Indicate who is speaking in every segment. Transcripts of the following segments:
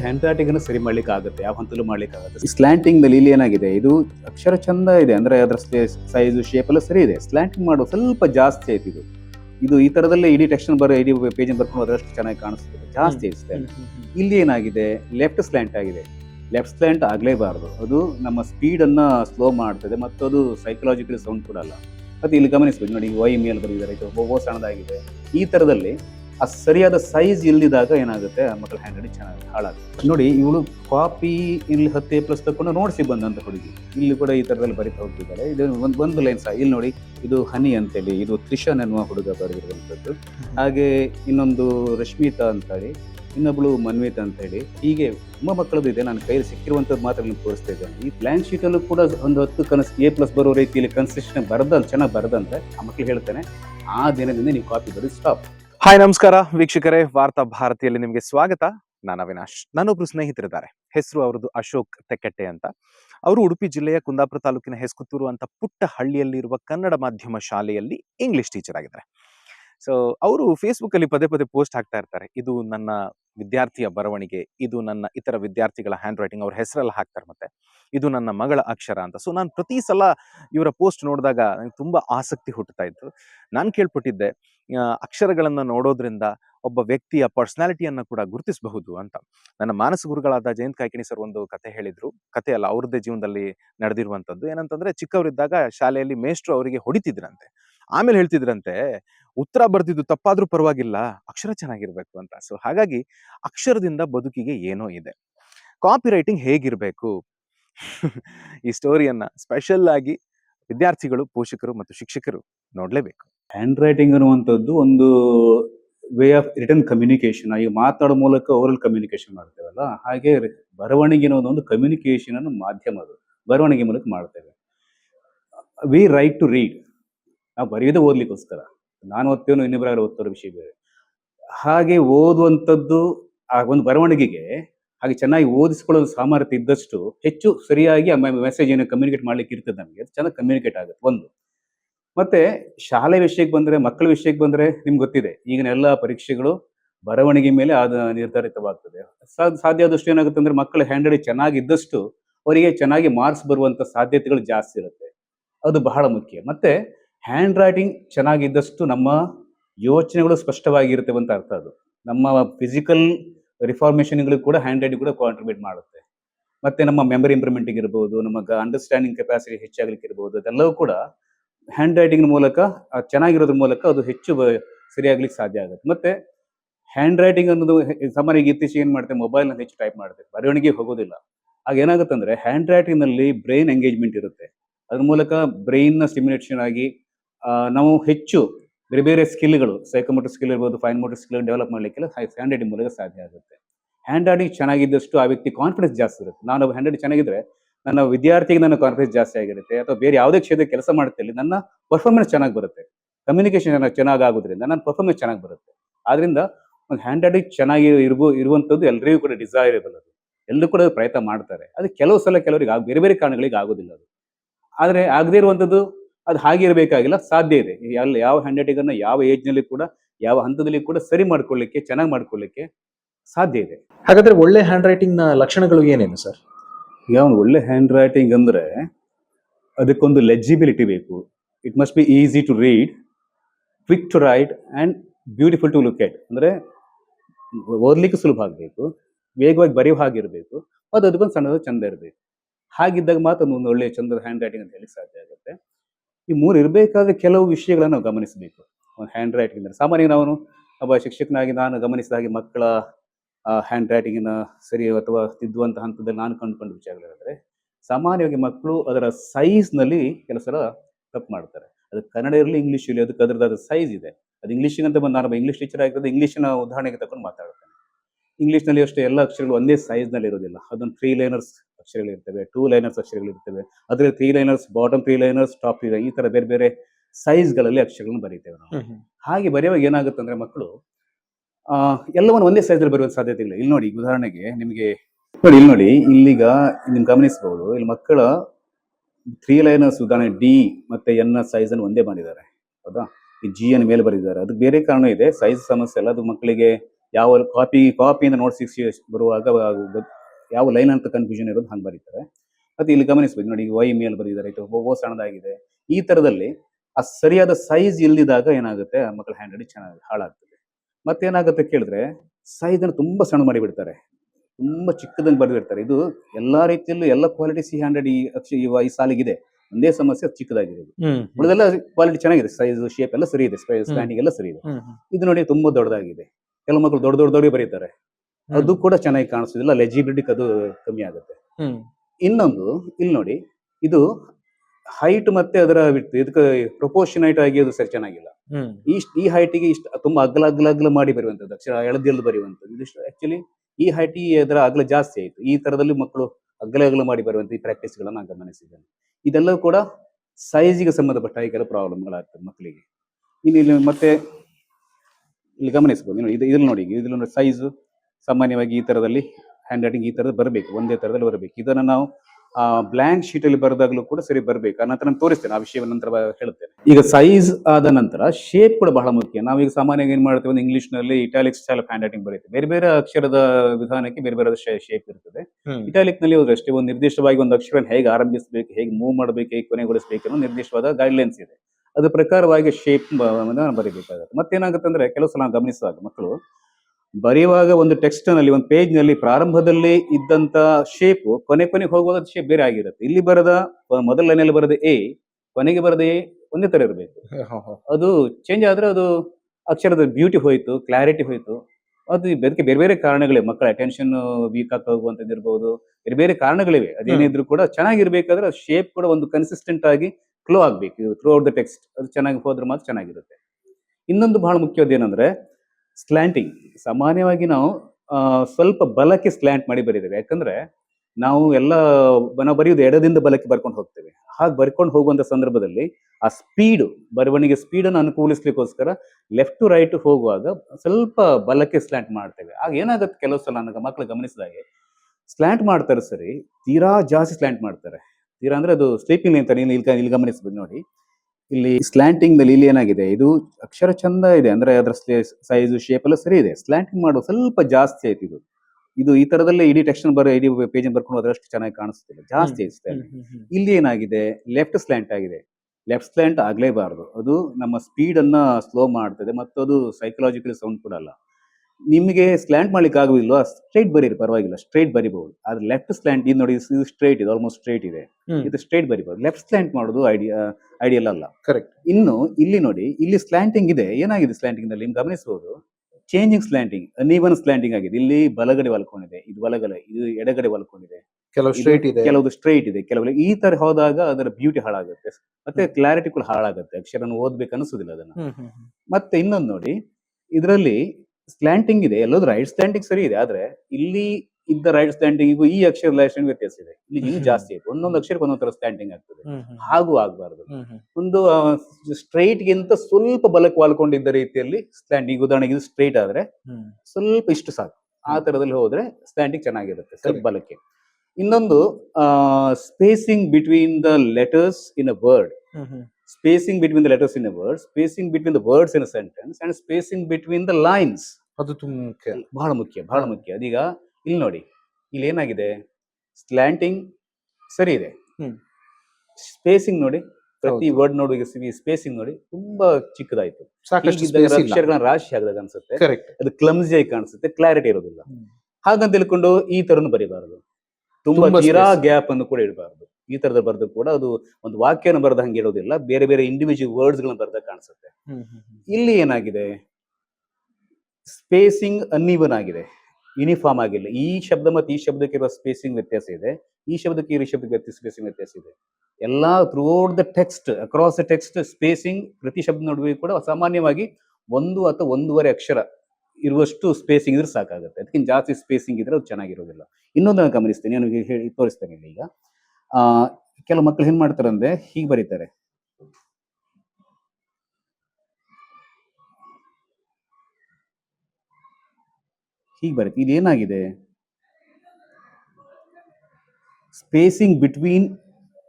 Speaker 1: Hand writing ಸರಿ ಮಾಡ್ಲಿಕ್ಕೆ ಆಗುತ್ತೆ ಯಾವ ಹಂತಲೂ ಮಾಡ್ಲಿಕ್ಕೆ ಆಗುತ್ತೆ ಸ್ಲ್ಯಾಂಟಿಂಗ್ ದಲ್ಲಿ ಇಲ್ಲಿ ಏನಾಗಿದೆ ಇದು ಅಕ್ಷರ ಚಂದ ಇದೆ ಅಂದ್ರೆ ಅದರ ಸೈಜ್ ಶೇಪ್ ಎಲ್ಲ ಸರಿ ಇದೆ. ಸ್ಲ್ಯಾಂಟಿಂಗ್ ಮಾಡೋ ಸ್ವಲ್ಪ ಜಾಸ್ತಿ ಆಯ್ತು ಇದು. ಇದು ಈ ತರದಲ್ಲೇ ಇಡೀ ಟೆಕ್ಸ್ಟ್ ಬರೋ ಇಡೀ ಪೇಜ್ ಬರ್ಕೊಂಡು ಅದರಷ್ಟು ಚೆನ್ನಾಗಿ ಕಾಣಿಸ್ತದೆ ಜಾಸ್ತಿ ಐತೆ ಇಲ್ಲಿ ಏನಾಗಿದೆ ಲೆಫ್ಟ್ ಸ್ಲ್ಯಾಂಟ್ ಆಗಿದೆ. ಲೆಫ್ಟ್ ಸ್ಲ್ಯಾಂಟ್ ಆಗಲೇಬಾರದು. ಅದು ನಮ್ಮ ಸ್ಪೀಡ್ ಅನ್ನ ಸ್ಲೋ ಮಾಡ್ತದೆ ಮತ್ತು ಅದು ಸೈಕಲಾಜಿಕಲ್ ಸೌಂಡ್ ಕೂಡ ಅಲ್ಲ. ಮತ್ತೆ ಇಲ್ಲಿ ಗಮನಿಸ್ಬೇಕು ನೋಡಿ ವೈ ಮೇಲೆ ಬರೆದಿದ್ದಾರೆ ಇದು ಒಬ್ಬ ಸಣ್ಣದಾಗಿದೆ. ಈ ತರದಲ್ಲಿ ಆ ಸರಿಯಾದ ಸೈಜ್ ಇಲ್ದಿದಾಗ ಏನಾಗುತ್ತೆ? ಆ ಮಕ್ಕಳ ಹ್ಯಾಂಡ್ ರೈಟಿಂಗ್ ಚೆನ್ನಾಗಿ ಹಾಳಾಗುತ್ತೆ. ನೋಡಿ ಇವಳು ಕಾಪಿ ಇಲ್ಲಿ ಹತ್ತು ಎ ಪ್ಲಸ್ ತಕೊಂಡು ನೋಡಿಸಿ ಬಂದಂತ ಹುಡುಗಿ. ಇಲ್ಲಿ ಕೂಡ ಈ ತರದಲ್ಲಿ ಬರಿತಾ ಹೋಗ್ತಿದ್ದಾರೆ ಇದು ಒಂದು ಒಂದು ಲೈನ್ ಸಹ. ಇಲ್ಲಿ ನೋಡಿ ಇದು ಹನಿ ಅಂತೇಳಿ ಇದು ತ್ರಿಶನ್ ಎನ್ನುವ ಹುಡುಗ ಬರೆದಿರುವಂಥದ್ದು. ಹಾಗೆ ಇನ್ನೊಂದು ರಶ್ಮಿತಾ ಅಂತೇಳಿ ಇನ್ನೊಬ್ಳು ಮನ್ವಿತ್ ಅಂತ ಹೇಳಿ ಹೀಗೆ ತುಂಬ ಮಕ್ಕಳದ್ದು ಇದೆ. ನಾನು ಕೈಯಲ್ಲಿ ಸಿಕ್ಕಿರುವಂಥದ್ದು ಮಾತ್ರ ನಿಮ್ಗೆ ತೋರಿಸ್ತಾ ಇದ್ದೇನೆ. ಈ ಬ್ಲ್ಯಾಂಕ್ ಶೀಟಲ್ಲೂ ಕೂಡ ಒಂದು ಹತ್ತು ಕನಸು ಎ ಪ್ಲಸ್ ಬರೋ ರೀತಿಯಲ್ಲಿ ಕನ್ಸಿಸ್ಟೆಂಟ್ ಬರದಂತ ಚೆನ್ನಾಗಿ ಬರದಂತೆ ಆ ಮಕ್ಕಳು ಹೇಳ್ತಾನೆ. ಆ ದಿನದಿಂದ ನೀವು ಕಾಪಿ ಬರೋದು ಸ್ಟಾಪ್
Speaker 2: ಹಾಯ್, ನಮಸ್ಕಾರ. ವೀಕ್ಷಕರೇ, ವಾರ್ತಾ ಭಾರತಿಯಲ್ಲಿ ನಿಮಗೆ ಸ್ವಾಗತ. ನಾನು ಅವಿನಾಶ್. ನಾನೊಬ್ರು ಸ್ನೇಹಿತರಿದ್ದಾರೆ. ಹೆಸರು ಅವರದ್ದು ಅಶೋಕ್ ತೆಕ್ಕಟ್ಟೆ ಅಂತ. ಅವರು ಉಡುಪಿ ಜಿಲ್ಲೆಯ ಕುಂದಾಪುರ ತಾಲೂಕಿನ ಹೆಸ್ಕುತ್ತೂರು ಅಂತ ಪುಟ್ಟ ಹಳ್ಳಿಯಲ್ಲಿರುವ ಕನ್ನಡ ಮಾಧ್ಯಮ ಶಾಲೆಯಲ್ಲಿ ಇಂಗ್ಲಿಷ್ ಟೀಚರ್ ಆಗಿದ್ದಾರೆ. ಸೊ ಅವರು ಫೇಸ್ಬುಕ್ ಅಲ್ಲಿ ಪದೇ ಪದೇ ಪೋಸ್ಟ್ ಹಾಕ್ತಾ ಇರ್ತಾರೆ. ಇದು ನನ್ನ ವಿದ್ಯಾರ್ಥಿಯ ಬರವಣಿಗೆ. ಇದು ನನ್ನ ಇತರ ವಿದ್ಯಾರ್ಥಿಗಳ ಹ್ಯಾಂಡ್ ರೈಟಿಂಗ್ ಅವ್ರ ಹೆಸರೆಲ್ಲ ಹಾಕ್ತಾರೆ ಮತ್ತೆ. ಇದು ನನ್ನ ಮಗಳ ಅಕ್ಷರ ಅಂತ. ಸೊ ನಾನು ಪ್ರತಿ ಸಲ ಇವರ ಪೋಸ್ಟ್ ನೋಡಿದಾಗ ನನಗೆ ತುಂಬಾ ಆಸಕ್ತಿ ಹುಟ್ಟುತ್ತಾ ಇತ್ತು. ನಾನು ಕೇಳ್ಪಟ್ಟಿದ್ದೆ ಅಕ್ಷರಗಳನ್ನ ನೋಡೋದ್ರಿಂದ ಒಬ್ಬ ವ್ಯಕ್ತಿಯ ಪರ್ಸ್ನಾಲಿಟಿಯನ್ನು ಕೂಡ ಗುರುತಿಸಬಹುದು ಅಂತ. ನನ್ನ ಮಾನಸ ಗುರುಗಳಾದ ಜಯಂತ್ ಕಾಯ್ಕಿಣಿ ಸರ್ ಒಂದು ಕತೆ ಹೇಳಿದ್ರು. ಕತೆ ಅಲ್ಲ, ಅವ್ರದ್ದೇ ಜೀವನದಲ್ಲಿ ನಡೆದಿರುವಂತದ್ದು. ಏನಂತಂದ್ರೆ, ಚಿಕ್ಕವರಿದ್ದಾಗ ಶಾಲೆಯಲ್ಲಿ ಮೇಷ್ಟ್ರು ಅವರಿಗೆ ಹೊಡಿತಿದ್ರಂತೆ. ಆಮೇಲೆ ಹೇಳ್ತಿದ್ರಂತೆ, ಉತ್ತರ ಬರ್ದಿದ್ದು ತಪ್ಪಾದ್ರೂ ಪರವಾಗಿಲ್ಲ, ಅಕ್ಷರ ಚೆನ್ನಾಗಿರ್ಬೇಕು ಅಂತ. ಸೊ ಹಾಗಾಗಿ ಅಕ್ಷರದಿಂದ ಬದುಕಿಗೆ ಏನೋ ಇದೆ. ಕಾಪಿ ರೈಟಿಂಗ್ ಹೇಗಿರಬೇಕು? ಈ ಸ್ಟೋರಿಯನ್ನ ಸ್ಪೆಷಲ್ ಆಗಿ ವಿದ್ಯಾರ್ಥಿಗಳು, ಪೋಷಕರು ಮತ್ತು ಶಿಕ್ಷಕರು ನೋಡ್ಲೇಬೇಕು.
Speaker 1: ಹ್ಯಾಂಡ್ ರೈಟಿಂಗ್ ಅನ್ನುವಂಥದ್ದು ಒಂದು ವೇ ಆಫ್ ರಿಟರ್ನ್ ಕಮ್ಯುನಿಕೇಶನ್ ಈಗ ಮಾತಾಡೋ ಮೂಲಕ ಓರಲ್ ಕಮ್ಯುನಿಕೇಶನ್ ಮಾಡ್ತೇವಲ್ಲ, ಹಾಗೆ ಬರವಣಿಗೆ ಅನ್ನೋದು ಒಂದು ಕಮ್ಯುನಿಕೇಶನ್ ಅನ್ನೋ ಮಾಧ್ಯಮ ಅದು. ಬರವಣಿಗೆ ಮೂಲಕ ಮಾಡ್ತೇವೆ. ವಿ ರೈಟ್ ಟು ರೀಡ್ ನಾವು ಬರೆಯೋದೇ ಓದ್ಲಿಕ್ಕೋಸ್ಕರ. ನಾನು ಓದ್ತೇವೆ ಇನ್ನೊಬ್ಬರು ಓದ್ತಾರೋ ವಿಷಯ ಬೇರೆ. ಹಾಗೆ ಓದುವಂಥದ್ದು, ಆ ಒಂದು ಬರವಣಿಗೆಗೆ ಹಾಗೆ ಚೆನ್ನಾಗಿ ಓದಿಸ್ಕೊಳ್ಳೋ ಸಾಮರ್ಥ್ಯ ಇದ್ದಷ್ಟು ಹೆಚ್ಚು ಸರಿಯಾಗಿ ಆ ಮೆಸೇಜ್ ಏನು ಕಮ್ಯುನಿಕೇಟ್ ಮಾಡ್ಲಿಕ್ಕೆ ಇರ್ತದೆ ನಮಗೆ. ಅದು ಚೆನ್ನಾಗಿ ಕಮ್ಯುನಿಕೇಟ್ ಆಗುತ್ತೆ. ಒಂದು. ಮತ್ತೆ ಶಾಲೆ ವಿಷಯಕ್ಕೆ ಬಂದರೆ, ಮಕ್ಕಳ ವಿಷಯಕ್ಕೆ ಬಂದರೆ ನಿಮ್ಗೆ ಗೊತ್ತಿದೆ, ಈಗಿನ ಎಲ್ಲ ಪರೀಕ್ಷೆಗಳು ಬರವಣಿಗೆ ಮೇಲೆ ಆದ, ನಿರ್ಧಾರಿತವಾಗ್ತದೆ. ಸಾಧ್ಯವಾದಷ್ಟು ಏನಾಗುತ್ತೆ ಅಂದ್ರೆ ಮಕ್ಕಳ ಹ್ಯಾಂಡ್ ಚೆನ್ನಾಗಿದ್ದಷ್ಟು ಅವರಿಗೆ ಚೆನ್ನಾಗಿ ಮಾರ್ಕ್ಸ್ ಬರುವಂಥ ಸಾಧ್ಯತೆಗಳು ಜಾಸ್ತಿ ಇರುತ್ತೆ. ಅದು ಬಹಳ ಮುಖ್ಯ. ಮತ್ತೆ ಹ್ಯಾಂಡ್ ರೈಟಿಂಗ್ ಚೆನ್ನಾಗಿದ್ದಷ್ಟು ನಮ್ಮ ಯೋಚನೆಗಳು ಸ್ಪಷ್ಟವಾಗಿರುತ್ತೆ ಅಂತ ಅರ್ಥ ಅದು. ನಮ್ಮ ಫಿಸಿಕಲ್ ರಿಫಾರ್ಮೇಷನ್ಗಳು ಕೂಡ ಹ್ಯಾಂಡ್ ರೈಟಿಂಗ್ ಕೂಡ ಕಾಂಟ್ರಿಬ್ಯೂಟ್ ಮಾಡುತ್ತೆ. ಮತ್ತೆ ನಮ್ಮ ಮೆಮರಿ ಇಂಪ್ರೂವ್ಮೆಂಟಿಗೆ ಇರ್ಬೋದು, ನಮ್ಮ ಅಂಡರ್ಸ್ಟ್ಯಾಂಡಿಂಗ್ ಕೆಪಾಸಿಟಿ ಹೆಚ್ಚಾಗಲಿಕ್ಕೆ ಇರ್ಬೋದು, ಅದೆಲ್ಲವೂ ಕೂಡ ಹ್ಯಾಂಡ್ ರೈಟಿಂಗ್ ಮೂಲಕ ಚೆನ್ನಾಗಿರೋದ್ರ ಮೂಲಕ ಅದು ಹೆಚ್ಚು ಸರಿಯಾಗ್ಲಿಕ್ಕೆ ಸಾಧ್ಯ ಆಗುತ್ತೆ. ಮತ್ತೆ ಹ್ಯಾಂಡ್ ರೈಟಿಂಗ್ ಅನ್ನೋದು ಸಾಮಾನ್ಯವಾಗಿ ಇತ್ತೀಚೆಗೆ ಏನ್ ಮಾಡ್ತೇವೆ ಮೊಬೈಲ್ನಲ್ಲಿ ಹೆಚ್ಚು ಟೈಪ್ ಮಾಡ್ತೇವೆ ಬರವಣಿಗೆ ಹೋಗೋದಿಲ್ಲ. ಆಗ ಏನಾಗುತ್ತೆ ಅಂದ್ರೆ ಹ್ಯಾಂಡ್ ರೈಟಿಂಗ್ನಲ್ಲಿ ಬ್ರೈನ್ ಎಂಗೇಜ್ಮೆಂಟ್ ಇರುತ್ತೆ. ಅದ್ರ ಮೂಲಕ ಬ್ರೈನ್ನ ಸ್ಟಿಮ್ಯುಲೇಷನ್ ಆಗಿ ನಾವು ಹೆಚ್ಚು ಬೇರೆ ಬೇರೆ ಸ್ಕಿಲ್ಗಳು ಸೈಕೋಮೋಟರ್ ಸ್ಕಿಲ್ ಇರ್ಬೋದು ಫೈನ್ ಮೋಟರ್ ಸ್ಕಿಲ್ ಡೆವಲಪ್ ಮಾಡಲಿಕ್ಕೆಲ್ಲ ಹ್ಯಾಂಡ್ ರೈಟಿಂಗ್ ಮೂಲಕ ಸಾಧ್ಯ ಆಗುತ್ತೆ. ಹ್ಯಾಂಡ್ ರೈಟಿಂಗ್ ಚೆನ್ನಾಗಿದ್ದಷ್ಟು ಆ ವ್ಯಕ್ತಿ ಕಾನ್ಫಿಡೆನ್ಸ್ ಜಾಸ್ತಿ ಇರುತ್ತೆ. ನಾನು ಹ್ಯಾಂಡ್ ರೈಟಿಂಗ್ ಚೆನ್ನಾಗಿದ್ರೆ ನನ್ನ ವಿದ್ಯಾರ್ಥಿಗೆ ನನ್ನ ಕಾನ್ಫಿಡೆನ್ಸ್ ಜಾಸ್ತಿ ಆಗಿರುತ್ತೆ ಅಥವಾ ಬೇರೆ ಯಾವುದೇ ಕ್ಷೇತ್ರ ಕೆಲಸ ಮಾಡುತ್ತಲ್ಲಿ ನನ್ನ ಪರ್ಫಾರ್ಮೆನ್ಸ್ ಚೆನ್ನಾಗಿ ಬರುತ್ತೆ. ಕಮ್ಯುನಿಕೇಶನ್ ಚೆನ್ನಾಗಿ ಆಗೋದ್ರಿಂದ ನನ್ನ ಪರ್ಫಾರ್ಮೆನ್ಸ್ ಚೆನ್ನಾಗಿ ಬರುತ್ತೆ. ಆದ್ರಿಂದ ಒಂದು ಹ್ಯಾಂಡ್ ರೈಟಿಂಗ್ ಚೆನ್ನಾಗಿ ಇರ್ಬೋ, ಇರುವಂಥದ್ದು ಎಲ್ಲರಿಗೂ ಕೂಡ ಡಿಸೈರೇಬಲ್ ಅದು. ಎಲ್ಲರೂ ಕೂಡ ಪ್ರಯತ್ನ ಮಾಡ್ತಾರೆ. ಅದು ಕೆಲವು ಸಲ ಕೆಲವರಿಗೆ ಬೇರೆ ಬೇರೆ ಕಾರಣಗಳಿಗೆ ಆಗೋದಿಲ್ಲ ಅದು. ಆದ್ರೆ ಆಗದೇ ಇರುವಂಥದ್ದು ಅದು ಹಾಗೆ ಇರಬೇಕಾಗಿಲ್ಲ, ಸಾಧ್ಯ ಇದೆ. ಎಲ್ಲ ಯಾವ ಹ್ಯಾಂಡ್ ರೈಟಿಂಗ್ ಅನ್ನ ಯಾವ ಏಜ್ನಲ್ಲಿ ಕೂಡ, ಯಾವ ಹಂತದಲ್ಲಿ ಕೂಡ ಸರಿ ಮಾಡ್ಕೊಳ್ಳಿಕ್ಕೆ, ಚೆನ್ನಾಗಿ ಮಾಡ್ಕೊಳ್ಳಿಕ್ಕೆ ಸಾಧ್ಯ ಇದೆ.
Speaker 3: ಹಾಗಾದ್ರೆ ಒಳ್ಳೆ ಹ್ಯಾಂಡ್ನ ಲಕ್ಷಣಗಳು ಏನೇನು ಸರ್?
Speaker 1: ಈಗ ಒಂದು ಒಳ್ಳೆ ಹ್ಯಾಂಡ್ ರೈಟಿಂಗ್ ಅಂದರೆ ಅದಕ್ಕೊಂದು ಲೆಜಿಬಿಲಿಟಿ ಬೇಕು. It must be easy to read quick to write and beautiful to look at ಅಂದರೆ ಓದಲಿಕ್ಕೆ ಸುಲಭ ಆಗಬೇಕು, ವೇಗವಾಗಿ ಬರೆಯೋ ಹಾಗಿರಬೇಕು ಅದು ಅದಕ್ಕೊಂದು ಸಣ್ಣದ ಚಂದ ಇರಬೇಕು. ಹಾಗಿದ್ದಾಗ ಮಾತ್ರ ಒಂದು ಒಳ್ಳೆಯ ಚಂದದ ಹ್ಯಾಂಡ್ ರೈಟಿಂಗ್ ಅಂತ ಹೇಳಿ ಸಾಧ್ಯ ಆಗುತ್ತೆ. ಈ ಮೂರು ಇರಬೇಕಾದ್ರೆ ಕೆಲವು ವಿಷಯಗಳನ್ನು ನಾವು ಗಮನಿಸಬೇಕು. ಒಂದು ಹ್ಯಾಂಡ್ ರೈಟಿಂಗ್ ಸಾಮಾನ್ಯ ನಾವು ಒಬ್ಬ ಶಿಕ್ಷಕನಾಗಿ ನಾನು ಗಮನಿಸಿದ ಹಾಗೆ ಮಕ್ಕಳ ಹ್ಯಾಂಡ್ ರೈಟಿಂಗಿನ ಸರಿ ಅಥವಾ ತಿದ್ವಂತ ಹಂತದಲ್ಲಿ ನಾನು ಕಂಡುಕೊಂಡ ವಿಚಾರಗಳಾದರೆ ಸಾಮಾನ್ಯವಾಗಿ ಮಕ್ಕಳು ಅದರ ಸೈಜ್ನಲ್ಲಿ ಕೆಲವು ಸಲ ತಪ್ಪು ಮಾಡ್ತಾರೆ. ಅದು ಕನ್ನಡ ಇರಲಿ ಇಂಗ್ಲೀಷ್ ಇರಲಿ ಅದಕ್ಕೆ ಅದರದಾದ ಸೈಜ್ ಇದೆ. ಅದು ಇಂಗ್ಲೀಷಿಗಂತ ಅಂತ ಬಂದು ನಾನು ಇಂಗ್ಲೀಷ್ ಟೀಚರ್ ಆಗಿರೋದು ಇಂಗ್ಲೀಷಿನ ಉದಾಹರಣೆಗೆ ತಗೊಂಡು ಮಾತಾಡ್ತೇನೆ ಇಂಗ್ಲೀಷ್ನಲ್ಲಿ ಅಷ್ಟೇ ಎಲ್ಲ ಅಕ್ಷರಗಳು ಒಂದೇ ಸೈಜ್ನಲ್ಲಿ ಇರೋದಿಲ್ಲ. ಅದೊಂದು ತ್ರೀ ಲೈನರ್ಸ್ ಅಕ್ಷರಗಳಿರ್ತವೆ ಟೂ ಲೈನರ್ಸ್ ಅಕ್ಷರಗಳಿರ್ತವೆ. ಅದರಲ್ಲಿ three liners bottom three liners top three ಈ ತರ ಬೇರೆ ಬೇರೆ ಸೈಜ್ಗಳಲ್ಲಿ ಅಕ್ಷರಗಳನ್ನು ಬರೀತೇವೆ ನಾವು. ಹಾಗೆ ಬರೆಯುವಾಗ ಏನಾಗುತ್ತೆ ಅಂದ್ರೆ ಮಕ್ಕಳು ಎಲ್ಲವನ್ನು ಒಂದೇ ಸೈಜಲ್ಲಿ ಬರುವ ಸಾಧ್ಯತೆ ಇಲ್ಲ ಇಲ್ಲಿ ನೋಡಿ, ಉದಾಹರಣೆಗೆ ನಿಮಗೆ ನೋಡಿ, ಇಲ್ಲಿ ನೋಡಿ, ಇಲ್ಲಿಗ ನಿಮ್ಗೆ ಗಮನಿಸಬಹುದು ಇಲ್ಲಿ ಮಕ್ಕಳ ತ್ರೀ ಲೈನರ್ಸ್ ಉದಾಹರಣೆ ಡಿ ಮತ್ತೆ ಎನ್ ಸೈಜ್ ಅನ್ನು ಒಂದೇ ಮಾಡಿದ್ದಾರೆ. ಹೌದಾ? ಈ ಜಿ ಅನ್ನು ಮೇಲೆ ಬರೆದಿದ್ದಾರೆ. ಅದಕ್ಕೆ ಬೇರೆ ಕಾರಣ ಇದೆ. ಸೈಜ್ ಸಮಸ್ಯೆ ಅಲ್ಲ. ಅದು ಮಕ್ಕಳಿಗೆ ಯಾವ ಕಾಪಿ ಕಾಪಿಯಿಂದ ನೋಟ್ ಸಿಕ್ಸ್ ಬರುವಾಗ ಯಾವ ಲೈನ್ ಅಂತ ಕನ್ಫ್ಯೂಷನ್ ಇರೋದು ಹಂಗೆ ಬರೀತಾರೆ. ಮತ್ತೆ ಇಲ್ಲಿ ಗಮನಿಸಬೇಕು ನೋಡಿ ವೈ ಮೇಲೆ ಬರೆದಿದ್ದಾರೆ. ಇದು ಹೋಗೋ ಸಣ್ಣದಾಗಿದೆ. ಈ ತರದಲ್ಲಿ ಆ ಸರಿಯಾದ ಸೈಜ್ ಇಲ್ಲದಿದ್ದಾಗ ಏನಾಗುತ್ತೆ? ಮಕ್ಕಳ ಹ್ಯಾಂಡ್ ರೈಟಿಂಗ್ ಚೆನ್ನಾಗಿ ಹಾಳಾಗ್ತದೆ. ಮತ್ತೇನಾಗುತ್ತೆ ಕೇಳಿದ್ರೆ ಸೈಜ್ ಅನ್ನು ತುಂಬಾ ಸಣ್ಣ ಮಾಡಿ ತುಂಬ ತುಂಬಾ ಚಿಕ್ಕದಂಗೆ ಬರೆದಿರ್ತಾರೆ. ಇದು ಎಲ್ಲಾ ರೀತಿಯಲ್ಲೂ ಎಲ್ಲ ಕ್ವಾಲಿಟಿ ಸಿ ಹ್ಯಾಂಡ್ರೆಡ್ ಈ ಅಕ್ಷ ಈ ಸಾಲಿಗಿದೆ. ಒಂದೇ ಸಮಸ್ಯೆ ಅದು ಚಿಕ್ಕದಾಗಿರೋದು ಉಳಿದೆಲ್ಲ ಕ್ವಾಲಿಟಿ ಚೆನ್ನಾಗಿದೆ. ಸೈಜ್ ಶೇಪ್ ಎಲ್ಲ ಸರಿ ಇದೆ. ಸ್ಟ್ಯಾಂಡಿಂಗ್ ಎಲ್ಲ ಸರಿ ಇದೆ. ಇದು ನೋಡಿ ತುಂಬಾ ದೊಡ್ಡದಾಗಿದೆ. ಕೆಲವು ಮಕ್ಕಳು ದೊಡ್ಡ ದೊಡ್ಡ ದೊಡ್ಡ ಬರೀತಾರೆ. ಅದು ಕೂಡ ಚೆನ್ನಾಗಿ ಕಾಣಿಸೋದಿಲ್ಲ ಲೆಜಿಬಿಲಿಟಿ ಅದು ಕಮ್ಮಿ ಆಗುತ್ತೆ. ಇನ್ನೊಂದು ಇಲ್ಲಿ ನೋಡಿ ಇದು ಹೈಟ್ ಮತ್ತೆ ಅದರ ಇದಕ್ಕೆ ಇದಕ್ಕೆ ಹೈಟ್ ಆಗಿ ಅದು ಸರಿ ಚೆನ್ನಾಗಿಲ್ಲ. ಈ ಈ ಹೈಟಿಗೆ ಇಷ್ಟ ತುಂಬಾ ಅಗ್ಲ ಅಗ್ಲ ಅಗ್ಲ ಮಾಡಿ ಬರುವಂತದ್ದು ಅಕ್ಷರ ಎಳೆದೆಲ್ದು ಬರೆಯುವಂಥದ್ದು. ಇದಿಷ್ಟು ಆಕ್ಚುಲಿ ಈ ಹೈಟಿ ಅದರ ಅಗ್ಲ ಜಾಸ್ತಿ ಆಯ್ತು. ಈ ತರದಲ್ಲಿ ಮಕ್ಕಳು ಅಗ್ಲ ಅಗ್ಲ ಮಾಡಿ ಬರುವಂತ ಈ ಪ್ರಾಕ್ಟೀಸ್ ಗಳನ್ನ ನಾನು ಗಮನಿಸಿದ್ದೇನೆ. ಇದೆಲ್ಲವೂ ಕೂಡ ಸೈಜಿಗೆ ಸಂಬಂಧಪಟ್ಟ ಈ ಕೆಲವು ಪ್ರಾಬ್ಲಮ್ಗಳಾಗ್ತದೆ ಮಕ್ಕಳಿಗೆ. ಇನ್ನು ಇಲ್ಲಿ ಮತ್ತೆ ಇಲ್ಲಿ ಗಮನಿಸಬಹುದು. ನೋಡಿ ಇದು ಇದ್ರಲ್ಲಿ ನೋಡಿ ಇದ್ರಲ್ಲಿ ನೋಡಿ ಸೈಜ್ ಸಾಮಾನ್ಯವಾಗಿ ಈ ತರದಲ್ಲಿ ಹ್ಯಾಂಡ್ ರೈಟಿಂಗ್ ಈ ತರದಲ್ಲಿ ಬರಬೇಕು. ಒಂದೇ ತರದಲ್ಲಿ ಬರಬೇಕು. ಇದನ್ನ ನಾವು ಬ್ಲಾಂಕ್ ಶೀಟ್ ಅಲ್ಲಿ ಬರೆದಾಗಲೂ ಕೂಡ ಸರಿ ಬರಬೇಕು. ಆ ನಂತರ ನಾನು ತೋರಿಸ್ತೇನೆ ಆ ವಿಷಯವನ್ನು ನಂತರ ಹೇಳ್ತೇನೆ ಹೇಳುತ್ತೇನೆ. ಈಗ ಸೈಜ್ ಆದ ನಂತರ ಶೇಪ್ ಕೂಡ ಬಹಳ ಮುಖ್ಯ. ನಾವೀಗ ಸಾಮಾನ್ಯವಾಗಿ ಏನ್ ಮಾಡ್ತೇವೆ ಒಂದು ಇಂಗ್ಲಿಷ್ನಲ್ಲಿ italic style of hand writing ಬರೀತೀವಿ. ಬೇರೆ ಬೇರೆ ಅಕ್ಷರದ ವಿಧಾನಕ್ಕೆ ಬೇರೆ ಬೇರೆ ಶೇಪ್ ಇರ್ತದೆ. ಇಟಾಲಿಕ್ನಲ್ಲಿ ಹೋದ್ರೆ ಅಷ್ಟೇ ಒಂದು ನಿರ್ದಿಷ್ಟವಾಗಿ ಒಂದು ಅಕ್ಷರ ಹೇಗೆ ಆರಂಭಿಸಬೇಕು ಹೇಗೆ ಮೂವ್ ಮಾಡಬೇಕು ಹೇಗೆ ಕೊನೆಗೊಳಿಸಬೇಕು ಅನ್ನೋ ನಿರ್ದಿಷ್ಟವಾದ ಗೈಡ್ಲೈನ್ಸ್ ಇದೆ. ಅದ್ರ ಪ್ರಕಾರವಾಗಿ ಶೇಪ್ ಬರೀಬೇಕಾಗುತ್ತೆ. ಮತ್ತೇನಾಗುತ್ತೆ ಅಂದ್ರೆ ಕೆಲವು ಸಲ ಗಮನಿಸಿದಾಗ ಮಕ್ಕಳು ಬರೆಯುವಾಗ ಒಂದು ಟೆಕ್ಸ್ಟ್ನಲ್ಲಿ ಒಂದು ಪೇಜ್ನಲ್ಲಿ ಪ್ರಾರಂಭದಲ್ಲಿ ಇದ್ದಂತ ಶೇಪ್ ಕೊನೆ ಕೊನೆಗೆ ಹೋಗುವಾಗ ಶೇಪ್ ಬೇರೆ ಆಗಿರುತ್ತೆ. ಇಲ್ಲಿ ಬರದ ಮೊದಲ ಲೈನಲ್ಲಿ ಬರದ ಎ ಕೊನೆಗೆ ಬರದ ಎ ಒಂದೇ ತರ ಇರಬೇಕು. ಅದು ಚೇಂಜ್ ಆದ್ರೆ ಅದು ಅಕ್ಷರದ ಬ್ಯೂಟಿ ಹೋಯ್ತು ಕ್ಲಾರಿಟಿ ಹೋಯ್ತು. ಅದು ಅದಕ್ಕೆ ಬೇರೆ ಬೇರೆ ಕಾರಣಗಳಿವೆ. ಮಕ್ಕಳ ಅಟೆನ್ಷನ್ ವೀಕ್ ಆಗ್ತಾ ಹೋಗುವಂತದ್ದು ಇರ್ಬೋದು ಬೇರೆ ಬೇರೆ ಕಾರಣಗಳಿವೆ. ಅದೇನಿದ್ರು ಕೂಡ ಚೆನ್ನಾಗಿರ್ಬೇಕಾದ್ರೆ ಶೇಪ್ ಕೂಡ ಒಂದು ಕನ್ಸಿಸ್ಟೆಂಟ್ ಆಗಿ ಫ್ಲೋ ಆಗ್ಬೇಕು. ಥ್ರೂ ಔಟ್ ದ ಟೆಕ್ಸ್ಟ್ ಅದು ಚೆನ್ನಾಗಿ ಹೋದ್ರೆ ಮಾತ್ರ ಚೆನ್ನಾಗಿರುತ್ತೆ. ಇನ್ನೊಂದು ಬಹಳ ಮುಖ್ಯವಾದ ಏನಂದ್ರೆ ಸ್ಲ್ಯಾಂಟಿಂಗ್ ಸಾಮಾನ್ಯವಾಗಿ ನಾವು ಸ್ವಲ್ಪ ಬಲಕ್ಕೆ ಸ್ಲ್ಯಾಂಟ್ ಮಾಡಿ ಬರೀತೇವೆ. ಯಾಕಂದ್ರೆ ನಾವು ಎಲ್ಲ, ನಾವು ಬರೆಯುವುದು ಎಡದಿಂದ ಬಲಕ್ಕೆ ಬರ್ಕೊಂಡು ಹೋಗ್ತೇವೆ. ಹಾಗೆ ಬರ್ಕೊಂಡು ಹೋಗುವಂತ ಸಂದರ್ಭದಲ್ಲಿ ಆ ಸ್ಪೀಡ್ ಬರವಣಿಗೆ ಸ್ಪೀಡ್ ಅನ್ನು ಅನುಕೂಲಿಸ್ಲಿಕ್ಕೋಸ್ಕರ ಲೆಫ್ಟ್ ಟು ರೈಟ್ ಹೋಗುವಾಗ ಸ್ವಲ್ಪ ಬಲಕ್ಕೆ ಸ್ಲ್ಯಾಂಟ್ ಮಾಡ್ತೇವೆ. ಆಗ ಏನಾಗುತ್ತೆ ಕೆಲವು ಸಲ ನನಗೆ ಮಕ್ಕಳು ಗಮನಿಸಿದಾಗೆ ಸ್ಲ್ಯಾಂಟ್ ಮಾಡ್ತಾರೆ ಸರಿ, ತೀರಾ ಜಾಸ್ತಿ ಸ್ಲ್ಯಾಂಟ್ ಮಾಡ್ತಾರೆ. ತೀರಾ ಅಂದ್ರೆ ಅದು ಸ್ಲೀಪಿಂಗ್ ಅಂತ ಇಲ್ಲಿ ಇಲ್ಲಿ ಇಲ್ಲಿ ಗಮನಿಸ್ಬೋದು ನೋಡಿ. ಇಲ್ಲಿ ಸ್ಲ್ಯಾಂಟಿಂಗ್ನಲ್ಲಿ ಇಲ್ಲಿ ಏನಾಗಿದೆ? ಇದು ಅಕ್ಷರ ಚಂದ ಇದೆ ಅಂದ್ರೆ ಅದರ ಸೈಜ್ ಶೇಪ್ ಎಲ್ಲ ಸರಿ ಇದೆ. ಸ್ಲ್ಯಾಂಟಿಂಗ್ ಮಾಡೋ ಸ್ವಲ್ಪ ಜಾಸ್ತಿ ಆಯ್ತು ಇದು. ಇದು ಈ ತರದಲ್ಲೇ ಇಡೀ ಟೆಕ್ಸ್ಟ್ ಬರ ಇಡೀ ಪೇಜ್ ಬರ್ಕೊಂಡು ಹೋದ್ರಷ್ಟು ಚೆನ್ನಾಗಿ ಕಾಣಿಸ್ತಿಲ್ಲ. ಜಾಸ್ತಿ ಆಯ್ತು ಇಲ್ಲಿ ಏನಾಗಿದೆ? ಲೆಫ್ಟ್ ಸ್ಲ್ಯಾಂಟ್ ಆಗಿದೆ. ಲೆಫ್ಟ್ ಸ್ಲ್ಯಾಂಟ್ ಆಗಲೇಬಾರದು. ಅದು ನಮ್ಮ ಸ್ಪೀಡ್ ಅನ್ನ ಸ್ಲೋ ಮಾಡ್ತದೆ ಮತ್ತು ಅದು ಸೈಕಲಾಜಿಕಲ್ ಸೌಂಡ್ ಕೂಡ ಅಲ್ಲ. ನಿಮಗೆ ಸ್ಲ್ಯಾಂಟ್ ಮಾಡ್ಲಿಕ್ಕೆ ಆಗುದಿಲ್ಲ ಸ್ಟ್ರೈಟ್ ಬರೀರಿ ಪರವಾಗಿಲ್ಲ ಸ್ಟ್ರೈಟ್ ಬರಿಬಹುದು. ಆದ್ರೆ ಲೆಫ್ಟ್ ಸ್ಲ್ಯಾಂಟ್ ಇದು ನೋಡಿ ಇದು ಸ್ಟ್ರೈಟ್ ಇದೆ ಆಲ್ಮೋಸ್ಟ್ ಸ್ಟ್ರೈಟ್ ಇದೆ. ಇದು ಸ್ಟ್ರೈಟ್ ಬರಿಬಹುದು. ಲೆಫ್ಟ್ ಸ್ಲ್ಯಾಂಟ್ ಮಾಡೋದು ಐಡಿಯಾ ಐಡಿಯಲ್ ಅಲ್ಲ.
Speaker 3: ಕರೆಕ್ಟ್
Speaker 1: ಇನ್ನು ಇಲ್ಲಿ ನೋಡಿ ಇಲ್ಲಿ ಸ್ಲ್ಯಾಂಟಿಂಗ್ ಇದೆ. ಏನಾಗಿದೆ ಸ್ಲ್ಯಾಂಟಿಂಗ್ನಲ್ಲಿ? ನಿಮ್ಗೆ ಗಮನಿಸಬಹುದು ಚೇಂಜಿಂಗ್ ಸ್ಲ್ಯಾಂಟಿಂಗ್ ಅನ್ಈವನ್ ಸ್ಲ್ಯಾಂಟಿಂಗ್ ಆಗಿದೆ. ಇಲ್ಲಿ ಬಲಗಡೆ ವಾಲ್ಕೊಂಡಿದೆ ಇದು ಬಲಗಡೆ ಇದು ಎಡಗಡೆ ವಾಲ್ಕೊಂಡಿದೆ
Speaker 3: ಕೆಲವು ಸ್ಟ್ರೈಟ್ ಇದೆ.
Speaker 1: ಕೆಲವು ಸ್ಟ್ರೈಟ್ ಇದೆ ಕೆಲವು ಈ ತರ ಹೋದಾಗ ಅದರ ಬ್ಯೂಟಿ ಹಾಳಾಗುತ್ತೆ. ಮತ್ತೆ ಕ್ಲಾರಿಟಿ ಕೂಡ ಹಾಳಾಗುತ್ತೆ. ಅಕ್ಷರನ ಓದ್ಬೇಕು ಅನಿಸುದಿಲ್ಲ ಅದನ್ನ. ಮತ್ತೆ ಇನ್ನೊಂದು ನೋಡಿ ಇದರಲ್ಲಿ ಸ್ಲ್ಯಾಂಟಿಂಗ್ ಇದೆ ಎಲ್ಲೋದು ರೈಟ್ ಸ್ಲ್ಯಾಂಟಿಂಗ್ ಸರಿ ಇದೆ ಆದ್ರೆ ಇಲ್ಲಿ ಇದ್ದ ರೈಟ್ ಸ್ಟ್ಯಾಂಡಿಂಗಿಗೂ ಈ ಅಕ್ಷರ ರಿಲೇಷನ್ ವ್ಯತ್ಯಾಸ ಇದೆ. ಇಲ್ಲಿ ಇನ್ನೂ ಜಾಸ್ತಿ ಇದೆ ಒಂದೊಂದು ಅಕ್ಷರಕ್ಕೆ ಒಂದೊಂದು ತರ ಸ್ಟ್ಯಾಂಡಿಂಗ್ ಆಗ್ತದೆ. ಹಾಗೂ ಆಗ್ಬಾರ್ದು. ಒಂದು ಸ್ಟ್ರೈಟ್ ಗಿಂತ ಸ್ವಲ್ಪ ಬಲಕ್ಕೆ ವಾಲ್ಕೊಂಡಿದ್ದ ರೀತಿಯಲ್ಲಿ ಸ್ಟ್ಯಾಂಡಿಂಗ್ ಉದಾಹರಣೆಗೆ ಇದು ಸ್ಟ್ರೈಟ್ ಆದ್ರೆ ಸ್ವಲ್ಪ ಇಷ್ಟು ಸಾಕು. ಆ ತರದಲ್ಲಿ ಹೋದ್ರೆ ಸ್ಟ್ಯಾಂಡಿಂಗ್ ಚೆನ್ನಾಗಿರುತ್ತೆ ಸ್ವಲ್ಪ ಬಲಕ್ಕೆ. ಇನ್ನೊಂದು spacing between the letters in a word spacing between the letters in a word spacing between the words in a sentence and spacing between the lines
Speaker 3: ಅದು ತುಂಬ ಮುಖ್ಯ.
Speaker 1: ಬಹಳ ಮುಖ್ಯ ಬಹಳ ಮುಖ್ಯ. ಅದೀಗ ಇಲ್ಲಿ ನೋಡಿ ಇಲ್ಲಿ ಏನಾಗಿದೆ? ಸ್ಲ್ಯಾಂಟಿಂಗ್ ಸರಿ ಇದೆ. ಸ್ಪೇಸಿಂಗ್ ನೋಡಿ ಪ್ರತಿ. ವರ್ಡ್ ನೋಡಿ ಸ್ಪೇಸಿಂಗ್ ನೋಡಿ ತುಂಬಾ ಚಿಕ್ಕದಾಯ್ತು. ಅಕ್ಷರಗಳನ್ನ ರಾಶಿ ಆಗದಾಗ ಅನ್ಸುತ್ತೆ.
Speaker 3: ಕರೆಕ್ಟ್
Speaker 1: ಅದು ಕ್ಲಮ್ಸಿ ಆಗಿ ಕಾಣಿಸುತ್ತೆ ಕ್ಲಾರಿಟಿ ಇರೋದಿಲ್ಲ. ಹಾಗಂತ ತಿಳ್ಕೊಂಡು ಈ ತರನು ಬರೀಬಾರದು. ತುಂಬಾ
Speaker 3: ತುಂಬಾ
Speaker 1: ತೀರಾ ಗ್ಯಾಪ್ ಅನ್ನು ಕೂಡ ಇಡಬಾರದು. ಈ ತರದ ಬರೆದು ಕೂಡ ಅದು ಒಂದು ವಾಕ್ಯನ ಬರೆದ ಹಂಗೆ ಇರೋದಿಲ್ಲ. ಬೇರೆ ಬೇರೆ ಇಂಡಿವಿಜುವಲ್ ವರ್ಡ್ಸ್ ಗಳನ್ನ ಬರೆದ ಕಾಣಿಸುತ್ತೆ. ಇಲ್ಲಿ ಏನಾಗಿದೆ? ಸ್ಪೇಸಿಂಗ್ ಅನ್ಇವನ್ ಆಗಿದೆ. ಯೂನಿಫಾರ್ಮ್ ಆಗಿಲ್ಲ. ಈ ಶಬ್ದ ಮತ್ತು ಈ ಶಬ್ದಕ್ಕೆ ಇರುವ ಸ್ಪೇಸಿಂಗ್ ವ್ಯತ್ಯಾಸ ಇದೆ. ಈ ಶಬ್ದಕ್ಕೆ ಈ ಶಬ್ದಕ್ಕೆ ಸ್ಪೇಸಿಂಗ್ ವ್ಯತ್ಯಾಸ ಇದೆ. ಎಲ್ಲಾ throughout the text across the text spacing ಪ್ರತಿ ಶಬ್ದ ನಡುವೆ ಕೂಡ ಸಾಮಾನ್ಯವಾಗಿ ಒಂದು ಅಥವಾ ಒಂದೂವರೆ ಅಕ್ಷರ ಇರುವಷ್ಟು ಸ್ಪೇಸಿಂಗ್ ಇದ್ರೆ ಸಾಕಾಗುತ್ತೆ. ಅದಕ್ಕಿಂತ ಜಾಸ್ತಿ ಸ್ಪೇಸಿಂಗ್ ಇದ್ರೆ ಅದು ಚೆನ್ನಾಗಿರೋದಿಲ್ಲ. ಇನ್ನೊಂದು ನಾನು ಗಮನಿಸ್ತೇನೆ, ನಾನು ಹೇಳಿ ತೋರಿಸ್ತೇನೆ ಈಗ. ಕೆಲವು ಮಕ್ಕಳು ಏನು ಮಾಡ್ತಾರೆ ಅಂದ್ರೆ ಹೀಗೆ ಬರೀತಾರೆ. ಹೀಗೆ ಬರುತ್ತೆ. ಇದು ಏನಾಗಿದೆ spacing between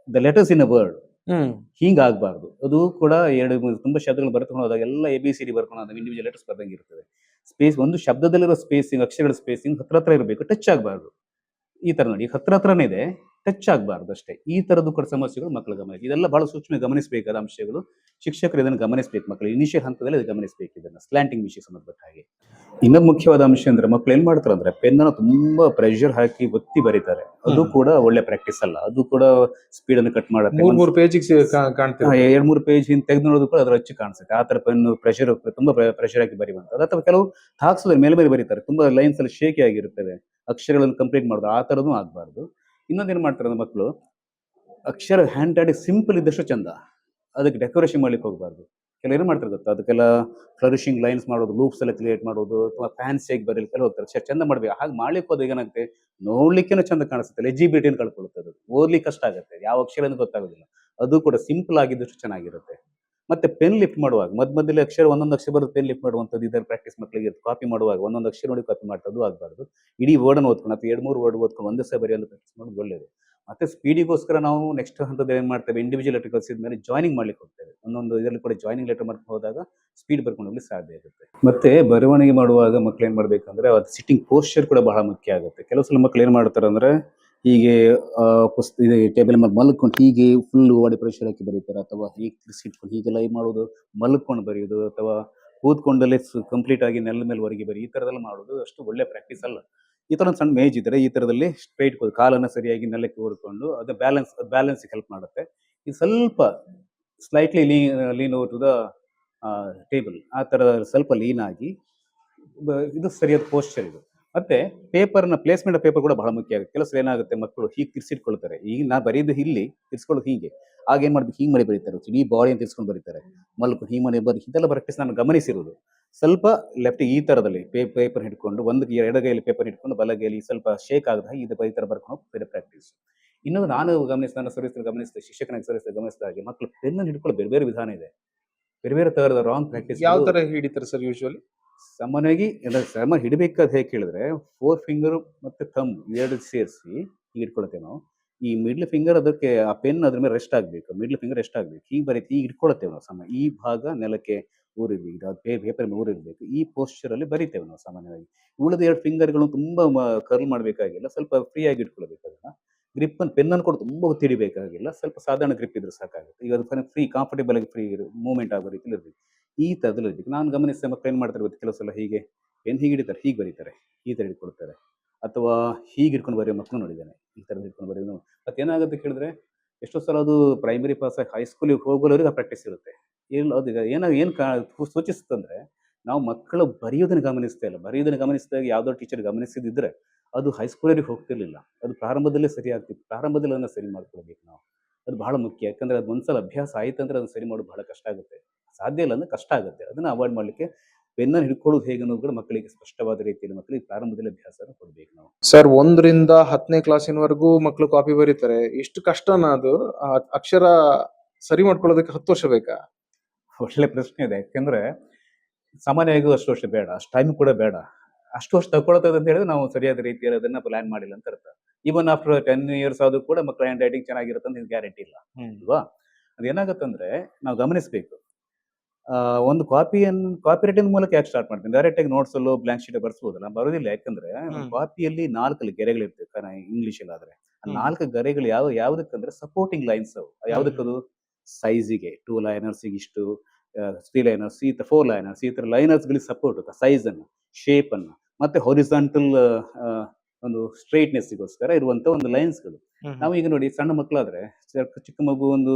Speaker 1: the letters in a word
Speaker 3: ಹೀಗೆ
Speaker 1: ಹಿಂಗಾಗಬಾರ್ದು. ಅದು ಕೂಡ ಎರಡು ತುಂಬಾ ಶಬ್ದಗಳು ಬರ್ಕೊಂಡು ಹೋದಾಗ ಎಲ್ಲ ಎ ಬಿ ಸಿ ಡಿ ಬರ್ಕೊಂಡು ಹೋದಾಗ ಇಂಡಿವಿಜುವಲ್ ಲೆಟರ್ಸ್ ಬರ್ದಂಗೆ ಇರ್ತದೆ. ಸ್ಪೇಸ್ ಒಂದು ಶಬ್ದದಲ್ಲಿರೋ ಸ್ಪೇಸಿಂಗ್ ಅಕ್ಷರಗಳ ಸ್ಪೇಸಿಂಗ್ ಹತ್ರ ಹತ್ರ ಇರಬೇಕು. ಟಚ್ ಆಗಬಾರ್ದು. ಈ ತರ ನೋಡಿ. ಹತ್ರ ಹತ್ರನೇ ಇದೆ. ಟಚ್ ಆಗಬಾರ್ದು ಅಷ್ಟೇ ಈ ತರದ್ದು ಕೂಡ ಸಮಸ್ಯೆಗಳು ಮಕ್ಕಳ ಗಮನ ಇದೆಲ್ಲ ಬಹಳ ಸೂಕ್ಷ್ಮ ಗಮನಿಸಬೇಕಾದ ಅಂಶಗಳು. ಶಿಕ್ಷಕರು ಇದನ್ನು ಗಮನಿಸಬೇಕು ಮಕ್ಕಳು. ಇನಿಷಿಯಲ್ ಹಂತದಲ್ಲಿ ಅದು ಗಮನಿಸಬೇಕು ಇದನ್ನ. ಸ್ಲ್ಯಾಂಟಿಂಗ್ ವಿಷಯ ಸಂಬಂಧಪಟ್ಟ ಹಾಗೆ. ಇನ್ನೊಂದು ಮುಖ್ಯವಾದ ಅಂಶ ಅಂದ್ರೆ ಮಕ್ಕಳು ಏನ್ ಮಾಡ್ತಾರೆ ಅಂದ್ರೆ ಪೆನ್ನ ತುಂಬಾ ಪ್ರೆಷರ್ ಹಾಕಿ ಒತ್ತಿ ಬರೀತಾರೆ. ಅದು ಕೂಡ ಒಳ್ಳೆ ಪ್ರಾಕ್ಟೀಸ್ ಅಲ್ಲ. ಅದು ಕೂಡ ಸ್ಪೀಡ್ ಅನ್ನು ಕಟ್ ಮಾಡುತ್ತೆ.
Speaker 3: ಮೂರು
Speaker 1: ಹಾ, ಎರಡ್ ಮೂರು ಪೇಜ್ ಹಿಂದೆ ತೆಗೆದು ನೋಡೋದು ಕೂಡ ಅದ್ರ ಅಚ್ಚು ಕಾಣಿಸುತ್ತೆ. ಆ ತರ ಪೆನ್ ಪ್ರೆಷರ್ ತುಂಬಾ ಪ್ರೆಷರ್ ಹಾಕಿ ಬರೆಯುವಂಥದ್ದು ಅಥವಾ ಕೆಲವು ಹಾಕ್ಸೋದ್ರ ಮೇಲೆ ಮೇಲೆ ಬರೀತಾರೆ. ತುಂಬಾ ಲೈನ್ಸ್ ಅಲ್ಲಿ ಶೇಕಿ ಆಗಿರುತ್ತವೆ. ಅಕ್ಷರಗಳನ್ನು ಕಂಪ್ಲೀಟ್ ಮಾಡೋದು ಆ ತರದೂ ಆಗಬಾರ್ದು. ಇನ್ನೊಂದೇನು ಮಾಡ್ತಾರೆ ಅಂದ್ರೆ ಮಕ್ಕಳು ಅಕ್ಷರ ಹ್ಯಾಂಡ್ ರೈಟಿಂಗ್ ಸಿಂಪಲ್ ಇದ್ದಷ್ಟು ಚಂದ. ಅದಕ್ಕೆ ಡೆಕೋರೇಷನ್ ಮಾಡ್ಲಿಕ್ಕೆ ಹೋಗಬಾರ್ದು. ಕೆಲವು ಏನು ಮಾಡ್ತಾರೆ ಗೊತ್ತಾ? ಅದಕ್ಕೆಲ್ಲ ಫ್ಲರಿಶಿಂಗ್ ಲೈನ್ಸ್ ಮಾಡೋದು ಲೂಪ್ಸ್ ಎಲ್ಲ ಕ್ರಿಯೇಟ್ ಮಾಡೋದು ಅಥವಾ ಫ್ಯಾನ್ಸ್ ಹೇಗೆ ಬರಲಿ ಕೆಲವು ಹೋಗ್ತಾರೆ. ಚಂದ ಮಾಡ್ಬೇಕು. ಹಾಗೆ ಮಾಡ್ಲಿಕ್ಕೆ ಹೋದಾಗ ಏನಾಗುತ್ತೆ? ನೋಡ್ಲಿಕ್ಕೇನು ಚಂದ ಕಾಣಿಸುತ್ತೆ. ಎಜಿಬಿಲಿಟಿಯನ್ನು ಕಳ್ಕೊಳ್ಳುತ್ತೆ ಅದು? ಓದ್ಲಿಕ್ಕೆ ಕಷ್ಟ ಆಗುತ್ತೆ. ಯಾವ ಅಕ್ಷರ ಗೊತ್ತಾಗೋದಿಲ್ಲ. ಅದು ಕೂಡ ಸಿಂಪಲ್ ಆಗಿದ್ದಷ್ಟು ಚೆನ್ನಾಗಿರುತ್ತೆ. ಮತ್ತೆ ಪೆನ್ ಲಿಫ್ಟ್ ಮಾಡುವಾಗ ಮಧ್ಯ ಮಧ್ಯದಲ್ಲಿ ಅಕ್ಷರ ಒಂದೊಂದು ಅಕ್ಷರ ಬರೋದು ಪೆನ್ ಲಿಫ್ಟ್ ಮಾಡುವಂಥದ್ದು ಇದರ ಪ್ರಾಕ್ಟೀಸ್ ಮಕ್ಕಳಿಗೆ ಕಾಪಿ ಮಾಡುವಾಗ ಒಂದೊಂದು ಅಕ್ಷರ ನೋಡಿ ಕಾಪಿ ಮಾಡ್ತದ್ದು ಆಗಬಾರ್ದು. ಇಡೀ ವರ್ಡನ್ನು ಓದ್ಕೊಂಡು, ಅಥವಾ ಎರಡು ಮೂರು ವರ್ಡ್ ಓದ್ಕೊಂಡು ಒಂದೇ ಸಹ ಬರೆಯಲು ಪ್ರಾಕ್ಟೀಸ್ ಮಾಡೋದು ಒಳ್ಳೆಯದು. ಮತ್ತೆ ಸ್ಪೀಡಿಗೋಸ್ಕರ ನಾವು ನೆಕ್ಸ್ಟ್ ಹಂತದಲ್ಲಿ ಏನು ಮಾಡ್ತೇವೆ? ಇಂಡಿವಿಜುವಲ್ ಲೆಟರ್ ಕಲಿಸಿದ ಮೇಲೆ ಜಾಯ್ನಿಂಗ್ ಮಾಡ್ಲಿಕ್ಕೆ ಹೋಗ್ತೇವೆ. ಒಂದೊಂದು ಇದರಲ್ಲಿ ಕೂಡ ಜಾಯ್ನಿಂಗ್ ಲೆಟರ್ ಮಾಡ್ಕೊಂಡು ಹೋದಾಗ ಸ್ಪೀಡ್ ಬರ್ಕೊಂಡು ಹೋಗ್ಲಿಕ್ಕೆ ಸಾಧ್ಯ ಆಗುತ್ತೆ ಮತ್ತೆ ಬರವಣಿಗೆ ಮಾಡುವಾಗ ಮಕ್ಳು ಏನು ಮಾಡಬೇಕಂದ್ರೆ ಅದು ಸಿಟ್ಟಿಂಗ್ ಪೋಸ್ಚರ್ ಕೂಡ ಬಹಳ ಮುಖ್ಯ ಆಗುತ್ತೆ. ಕೆಲವು ಸಲ ಮಕ್ಳು ಏನು ಮಾಡ್ತಾರೆ ಅಂದ್ರೆ ಹೀಗೆ ಟೇಬಲ್ ಮೇಲೆ ಮಲ್ಕೊಂಡು ಹೀಗೆ ಫುಲ್ ಬಾಡಿ ಪ್ರೆಷರ್ ಹಾಕಿ ಬರೀತಾರೆ ಅಥವಾ ಹೀಗೆ ಇಟ್ಕೊಂಡು ಲೈ ಮಾಡೋದು ಮಲ್ಕೊಂಡು ಬರೆಯೋದು ಅಥವಾ ಕೂತ್ಕೊಂಡಲ್ಲೇ ಕಂಪ್ಲೀಟ್ ಆಗಿ ನೆಲದ ಮೇಲೆ ಹೊರಗೆ ಬರಿ, ಈ ತರದಲ್ಲಿ ಮಾಡೋದು ಅಷ್ಟು ಒಳ್ಳೆ ಪ್ರಾಕ್ಟೀಸ್ ಅಲ್ಲ. ಈ ಒಂದು ಸಣ್ಣ ಮೇಜ್ ಇದ್ರೆ ಈ ತರದಲ್ಲಿ ಸ್ಟ್ರೈಟ್ ಕಾಲನ್ನ ಸರಿಯಾಗಿ ನೆಲಕ್ಕೆ ಕೂರ್ಕೊಂಡು ಅದು ಬ್ಯಾಲೆನ್ಸ್ ಬ್ಯಾಲೆನ್ಸ್ ಹೆಲ್ಪ್ ಮಾಡುತ್ತೆ. ಇದು ಸ್ವಲ್ಪ slightly lean lean over to the table ಆ ತರ ಸ್ವಲ್ಪ ಲೀನ್ ಆಗಿ ಇದು ಸರಿಯಾದ ಪೋಸ್ಚರ್ ಇದು. ಮತ್ತೆ ಪೇಪರ್ನ ಪ್ಲೇಸ್ಮೆಂಟ್ ಪೇಪರ್ ಕೂಡ ಬಹಳ ಮುಖ್ಯ ಆಗುತ್ತೆ. ಕೆಲಸ ಏನಾಗುತ್ತೆ ಮಕ್ಕಳು ಹೀಗೆ ತಿರ್ಸಿಟ್ಕೊಳ್ತಾರೆ. ಈಗ ನಾ ಬರೀದು ಇಲ್ಲಿ ತಿರ್ಸ್ಕೊಳ್ಳೋದು ಹೀಗೆ. ಆಗ ಏನ್ ಮಾಡ್ಬೇಕು ಹೀಗೆ ಮಳೆ ಬರೀತಾರೆ. ಇಡೀ ಬಾಡಿ ತಿರ್ಸ್ಕೊಂಡು ಬರೀತಾರೆ. ಮಲ್ಕು ಹೀಗೆ ಮನೆ ಬರೀ ಇದೆಲ್ಲ ಬರಕ್ಕೆ ನಾನು ಗಮನಿಸಿರೋದು ಸ್ವಲ್ಪ ಲೆಫ್ಟ್ ಈ ತರದಲ್ಲಿ ಪೇಪರ್ ಹಿಡ್ಕೊಂಡು ಒಂದು ಎಡಗೈಯಲ್ಲಿ ಪೇಪರ್ ಹಿಡ್ಕೊಂಡು ಬಲಗೈಯಲ್ಲಿ ಸ್ವಲ್ಪ ಶೇಕ್ ಆಗದ ಈ ಇದು ಈ ತರ ಬರ್ಕೊಂಡು ಬೇರೆ ಪ್ರಾಕ್ಟೀಸ್ ಇನ್ನೊಂದು ನಾನು ಗಮನಿಸಿದ ನನ್ನ ಸರ್ವಿಸ್ ಗಮನಿಸಿದ ಶಿಕ್ಷಕನ ಸರ್ವಿಸ್ ಗಮನಿಸಿದ ಹಾಗೆ ಮಕ್ಕಳು ಪೆನ್ ಹಿಡ್ಕೊಳ್ಳೋ ಬೇರೆ ಬೇರೆ ವಿಧಾನ ಇದೆ. ಬೇರೆ ಬೇರೆ ತರದ ರಾಂಗ್ ಪ್ರಾಕ್ಟೀಸ್
Speaker 3: ಯಾವ ತರ ಹಿಡಿತಾರೆ ಸರ್ ಯೂಶುವಲಿ
Speaker 1: ಸಾಮಾನ್ಯವಾಗಿ ಎಲ್ಲ ಸಾಮಾನ್ಯ ಹಿಡಬೇಕಾದ ಹೇಗೆ ಕೇಳಿದ್ರೆ ಫೋರ್ ಫಿಂಗರ್ ಮತ್ತು ಥಮ್ ಎರಡು ಸೇರಿಸಿ ಹೀಗೆ ಇಟ್ಕೊಳ್ತೇವೆ ನಾವು. ಈ ಮಿಡ್ಲ್ ಫಿಂಗರ್ ಅದಕ್ಕೆ ಆ ಪೆನ್ ಅದ್ರ ಮೇಲೆ ರೆಸ್ಟ್ ಆಗಬೇಕು ಮಿಡ್ಲ್ ಫಿಂಗರ್ ರೆಸ್ಟ್ ಆಗಬೇಕು. ಹೀಗೆ ಬರೀತಿ ಈಗ ಇಟ್ಕೊಳತ್ತೇವೆ ನಾವು ಸಮ, ಈ ಭಾಗ ನೆಲಕ್ಕೆ ಊರಿರ್ಬೇಕು ಅದು ಪೇಪರ್ ಮೇಲೆ ಊರಿರ್ಬೇಕು. ಈ ಪೋಸ್ಚರಲ್ಲಿ ಬರಿತೇವೆ ನಾವು ಸಾಮಾನ್ಯವಾಗಿ. ಉಳಿದ ಎರಡು ಫಿಂಗರ್ಗಳು ತುಂಬ ಕರ್ಲ್ ಮಾಡಬೇಕಾಗಿಲ್ಲ, ಸ್ವಲ್ಪ ಫ್ರೀ ಆಗಿ ಇಟ್ಕೊಳ್ಬೇಕು ಅದನ್ನ ಗ್ರಿಪ್ ಅನ್ನು ಪೆನ್ ಅನ್ನು ಕೂಡ ತುಂಬ ಹೊತ್ತಿಡಬೇಕಾಗಿಲ್ಲ ಸ್ವಲ್ಪ ಸಾಧಾರಣ ಗ್ರಿಪ್ ಇದ್ರೆ ಸಾಕಾಗುತ್ತೆ. ಈಗ ಅದು ಫ್ರೀ ಕಂಫರ್ಟೇಬಲ್ ಆಗಿ ಫ್ರೀ ಮೂವ್ಮೆಂಟ್ ಆಗೋ ರೀತಿಲಿ ಇರಬೇಕು. ಈ ಥರದಲ್ಲಿ ಇರಬೇಕು ನಾನು ಗಮನಿಸಿದ ಮಕ್ಕಳು ಏನು ಮಾಡ್ತಾರೆ ಗೊತ್ತು ಕೆಲವು ಸಲ ಹೀಗೆ, ಏನು ಹೀಗೆ ಹಿಡಿತಾರೆ, ಹೀಗೆ ಬರೀತಾರೆ, ಈ ಥರ ಹಿಡ್ಕೊಳ್ತಾರೆ ಅಥವಾ ಹೀಗೆ ಹಿಡ್ಕೊಂಡು ಬರೆಯೋ ಮಕ್ಕಳು ನೋಡಿದ್ದಾನೆ, ಈ ಥರ ಹಿಡ್ಕೊಂಡು ಬರೆಯೋದು ಮತ್ತೆ ಏನಾಗುತ್ತೆ ಕೇಳಿದ್ರೆ, ಎಷ್ಟೋ ಸಲ ಅದು ಪ್ರೈಮರಿ ಪಾಸ್ ಆಗಿ ಹೈಸ್ಕೂಲಿಗೆ ಹೋಗೋರಿಗೆ ಆ ಪ್ರಾಕ್ಟೀಸ್ ಇರುತ್ತೆ. ಇಲ್ಲ ಅದು ಈಗ ಏನೋ, ಏನು ಕಾ ನಾವು ಮಕ್ಕಳು ಬರೆಯೋದನ್ನ ಗಮನಿಸ್ತಾ ಇಲ್ಲ. ಬರೆಯೋದನ್ನು ಗಮನಿಸಿದಾಗ ಯಾವುದೋ ಟೀಚರ್ ಗಮನಿಸಿದಿದ್ರೆ ಅದು ಹೈಸ್ಕೂಲರಿಗೆ ಹೋಗ್ತಿರ್ಲಿಲ್ಲ. ಅದು ಪ್ರಾರಂಭದಲ್ಲೇ ಸರಿ ಆಗ್ತಿತ್ತು. ಪ್ರಾರಂಭದಲ್ಲಿ ಅದನ್ನ ಸರಿ ಮಾಡ್ಕೊಳ್ಬೇಕು ನಾವು. ಅದು ಬಹಳ ಮುಖ್ಯ. ಯಾಕಂದ್ರೆ ಅದು ಒಂದ್ಸಲ ಅಭ್ಯಾಸ ಆಯಿತು ಅಂದರೆ ಅದನ್ನು ಸರಿ ಮಾಡೋದು ಬಹಳ ಕಷ್ಟ ಆಗುತ್ತೆ. ಸಾಧ್ಯ ಇಲ್ಲ ಅಂದ್ರೆ ಕಷ್ಟ ಆಗುತ್ತೆ. ಅದನ್ನ ಅವಾಯ್ಡ್ ಮಾಡ್ಲಿಕ್ಕೆ ಪೆನ್ನ ಹಿಡ್ಕೊಳ್ಳೋದು ಹೇಗೆ ಅನ್ನೋದು ಕೂಡ ಮಕ್ಕಳಿಗೆ ಸ್ಪಷ್ಟವಾದ ರೀತಿಯಲ್ಲಿ ಮಕ್ಕಳಿಗೆ ಪ್ರಾರಂಭದಲ್ಲಿ ಅಭ್ಯಾಸ ಕೊಡ್ಬೇಕು ನಾವು.
Speaker 3: ಸರ್ ಒಂದರಿಂದ ಹತ್ತನೇ ಕ್ಲಾಸಿನವರೆಗೂ ಮಕ್ಕಳು ಕಾಪಿ ಬರೀತಾರೆ. ಇಷ್ಟು ಕಷ್ಟನ ಅದು? ಅಕ್ಷರ ಸರಿ ಮಾಡ್ಕೊಳ್ಳೋದಕ್ಕೆ ಹತ್ತು ವರ್ಷ ಬೇಕಾ?
Speaker 1: ಒಳ್ಳೆ ಪ್ರಶ್ನೆ ಇದೆ. ಯಾಕೆಂದ್ರೆ ಸಾಮಾನ್ಯವಾಗಿ ಅಷ್ಟು ವರ್ಷ ಬೇಡ. ಅಷ್ಟು ಟೈಮ್ ಕೂಡ ಬೇಡ. ಅಷ್ಟು ವರ್ಷ ತಗೊಳ್ತದೆ ಅಂತ ಹೇಳಿದ್ರೆ ನಾವು ಸರಿಯಾದ ರೀತಿಯಲ್ಲಿ ಅದನ್ನ ಪ್ಲಾನ್ ಮಾಡಿಲ್ಲ ಅಂತ ಅರ್ಥ. ಈವನ್ ಆಫ್ಟರ್ ಟೆನ್ ಇಯರ್ಸ್ ಆದ್ರೂ ಕೂಡ ಮಕ್ಕಳ ಹ್ಯಾಂಡ್ ರೈಟಿಂಗ್ ಚೆನ್ನಾಗಿರುತ್ತೆ ಅಂತ ಗ್ಯಾರಂಟಿ ಇಲ್ಲ ಅಲ್ವಾ? ಅದೇನಾಗತ್ತಂದ್ರೆ ನಾವು ಗಮನಿಸಬೇಕು. ಒಂದು ಕಾಪಿಯನ್ನು ಕಾಪಿ ರೈಟಿಂಗ್ ಮೂಲಕ ಯಾಕೆ ಸ್ಟಾರ್ಟ್ ಮಾಡ್ತೀನಿ? ಡೈರೆಕ್ಟ್ ಆಗಿ ನೋಟ್ಸ್ ಅಲ್ಲೋ ಬ್ಲಾಂಕ್ ಶೀಟ್ ಬರ್ಸ್ಬೋದಲ್ಲ? ಬರೋದಿಲ್ಲ. ಯಾಕಂದ್ರೆ. ಕಾಪಿಯಲ್ಲಿ ನಾಲ್ಕಲ್ಲಿ ಗೆರೆಗಳಿರ್ತವೆ ಇಂಗ್ಲಿಷ್ ಅಲ್ಲಿ ಆದ್ರೆ. ನಾಲ್ಕು ಗೆರೆಗಳು ಯಾವ ಯಾವ್ದಕ್ಕಂದ್ರೆ ಸಪೋರ್ಟಿಂಗ್ ಲೈನ್ಸ್ ಅವು. ಯಾವ್ದಕ್ಕದು ಸೈಜಿಗೆ ಟೂ ಲೈನರ್ಸ್ ಇಷ್ಟು ತ್ರೀ ಲೈನರ್ಸ್ ಈ ತರ ಫೋರ್ ಲೈನರ್ಸ್ ಈ ತರ ಲೈನರ್ಸ್ ಗಳಿಗೆ ಸಪೋರ್ಟ್ ಸೈಜ್ ಅನ್ನು ಶೇಪ್ ಅನ್ನು ಮತ್ತೆ ಹೊರಿಸಾಂಟಲ್ ಒಂದು ಸ್ಟ್ರೈಟ್ನೆಸ್ ಗೋಸ್ಕರ ಇರುವಂತ ಒಂದು ಲೈನ್ಸ್ಗಳು ನಾವು ಈಗ ನೋಡಿ ಸಣ್ಣ ಮಕ್ಕಳಾದ್ರೆ ಚಿಕ್ಕ ಮಗು ಒಂದು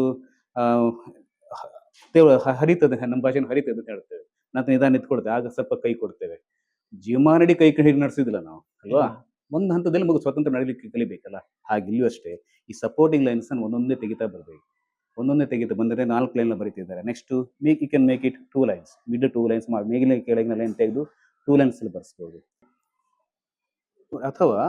Speaker 1: ತೇವ- ಹರಿತದೆ ನಮ್ಮ ಭಾಷೆನ ಹರಿತದೆ ಅಂತ ಹೇಳ್ತೇವೆ. ನಂತರ ನಿಧಾನ ನಿಂತ್ಕೊಳ್ತೇವೆ ಆಗ ಸ್ವಲ್ಪ ಕೈ ಕೊಡ್ತೇವೆ. ಜೀವಮಾನಡಿ ಕೈ ಹಿಡಿದು ನಡೆಸಿದಿಲ್ಲ ನಾವು ಅಲ್ವಾ? ಒಂದು ಹಂತದಲ್ಲಿ ಮಗು ಸ್ವತಂತ್ರ ನಡೀಲಿಕ್ಕೆ ಕಲಿಬೇಕಲ್ಲ ಹಾಗೆ ಇಲ್ಲೂ ಅಷ್ಟೇ. ಈ ಸಪೋರ್ಟಿಂಗ್ ಲೈನ್ಸ್ ಅನ್ನು ಒಂದೊಂದೇ ತೆಗಿತಾ ಬರ್ಬೇಕು. ಒಂದೊಂದೇ ತೆಗೆದು ಬಂದರೆ ನಾಲ್ಕು line ಬರೀತಿದ್ದಾರೆ. Next make you can make it two lines mid two lines ಮೇಗಿನ ಕೆಳಗಿನ ಲೈನ್ ತೆಗೆದು ಟೂ ಲೈನ್ಸ್ ಅಲ್ಲಿ ಬರ್ಸ್ಬೋದು. ಅಥವಾ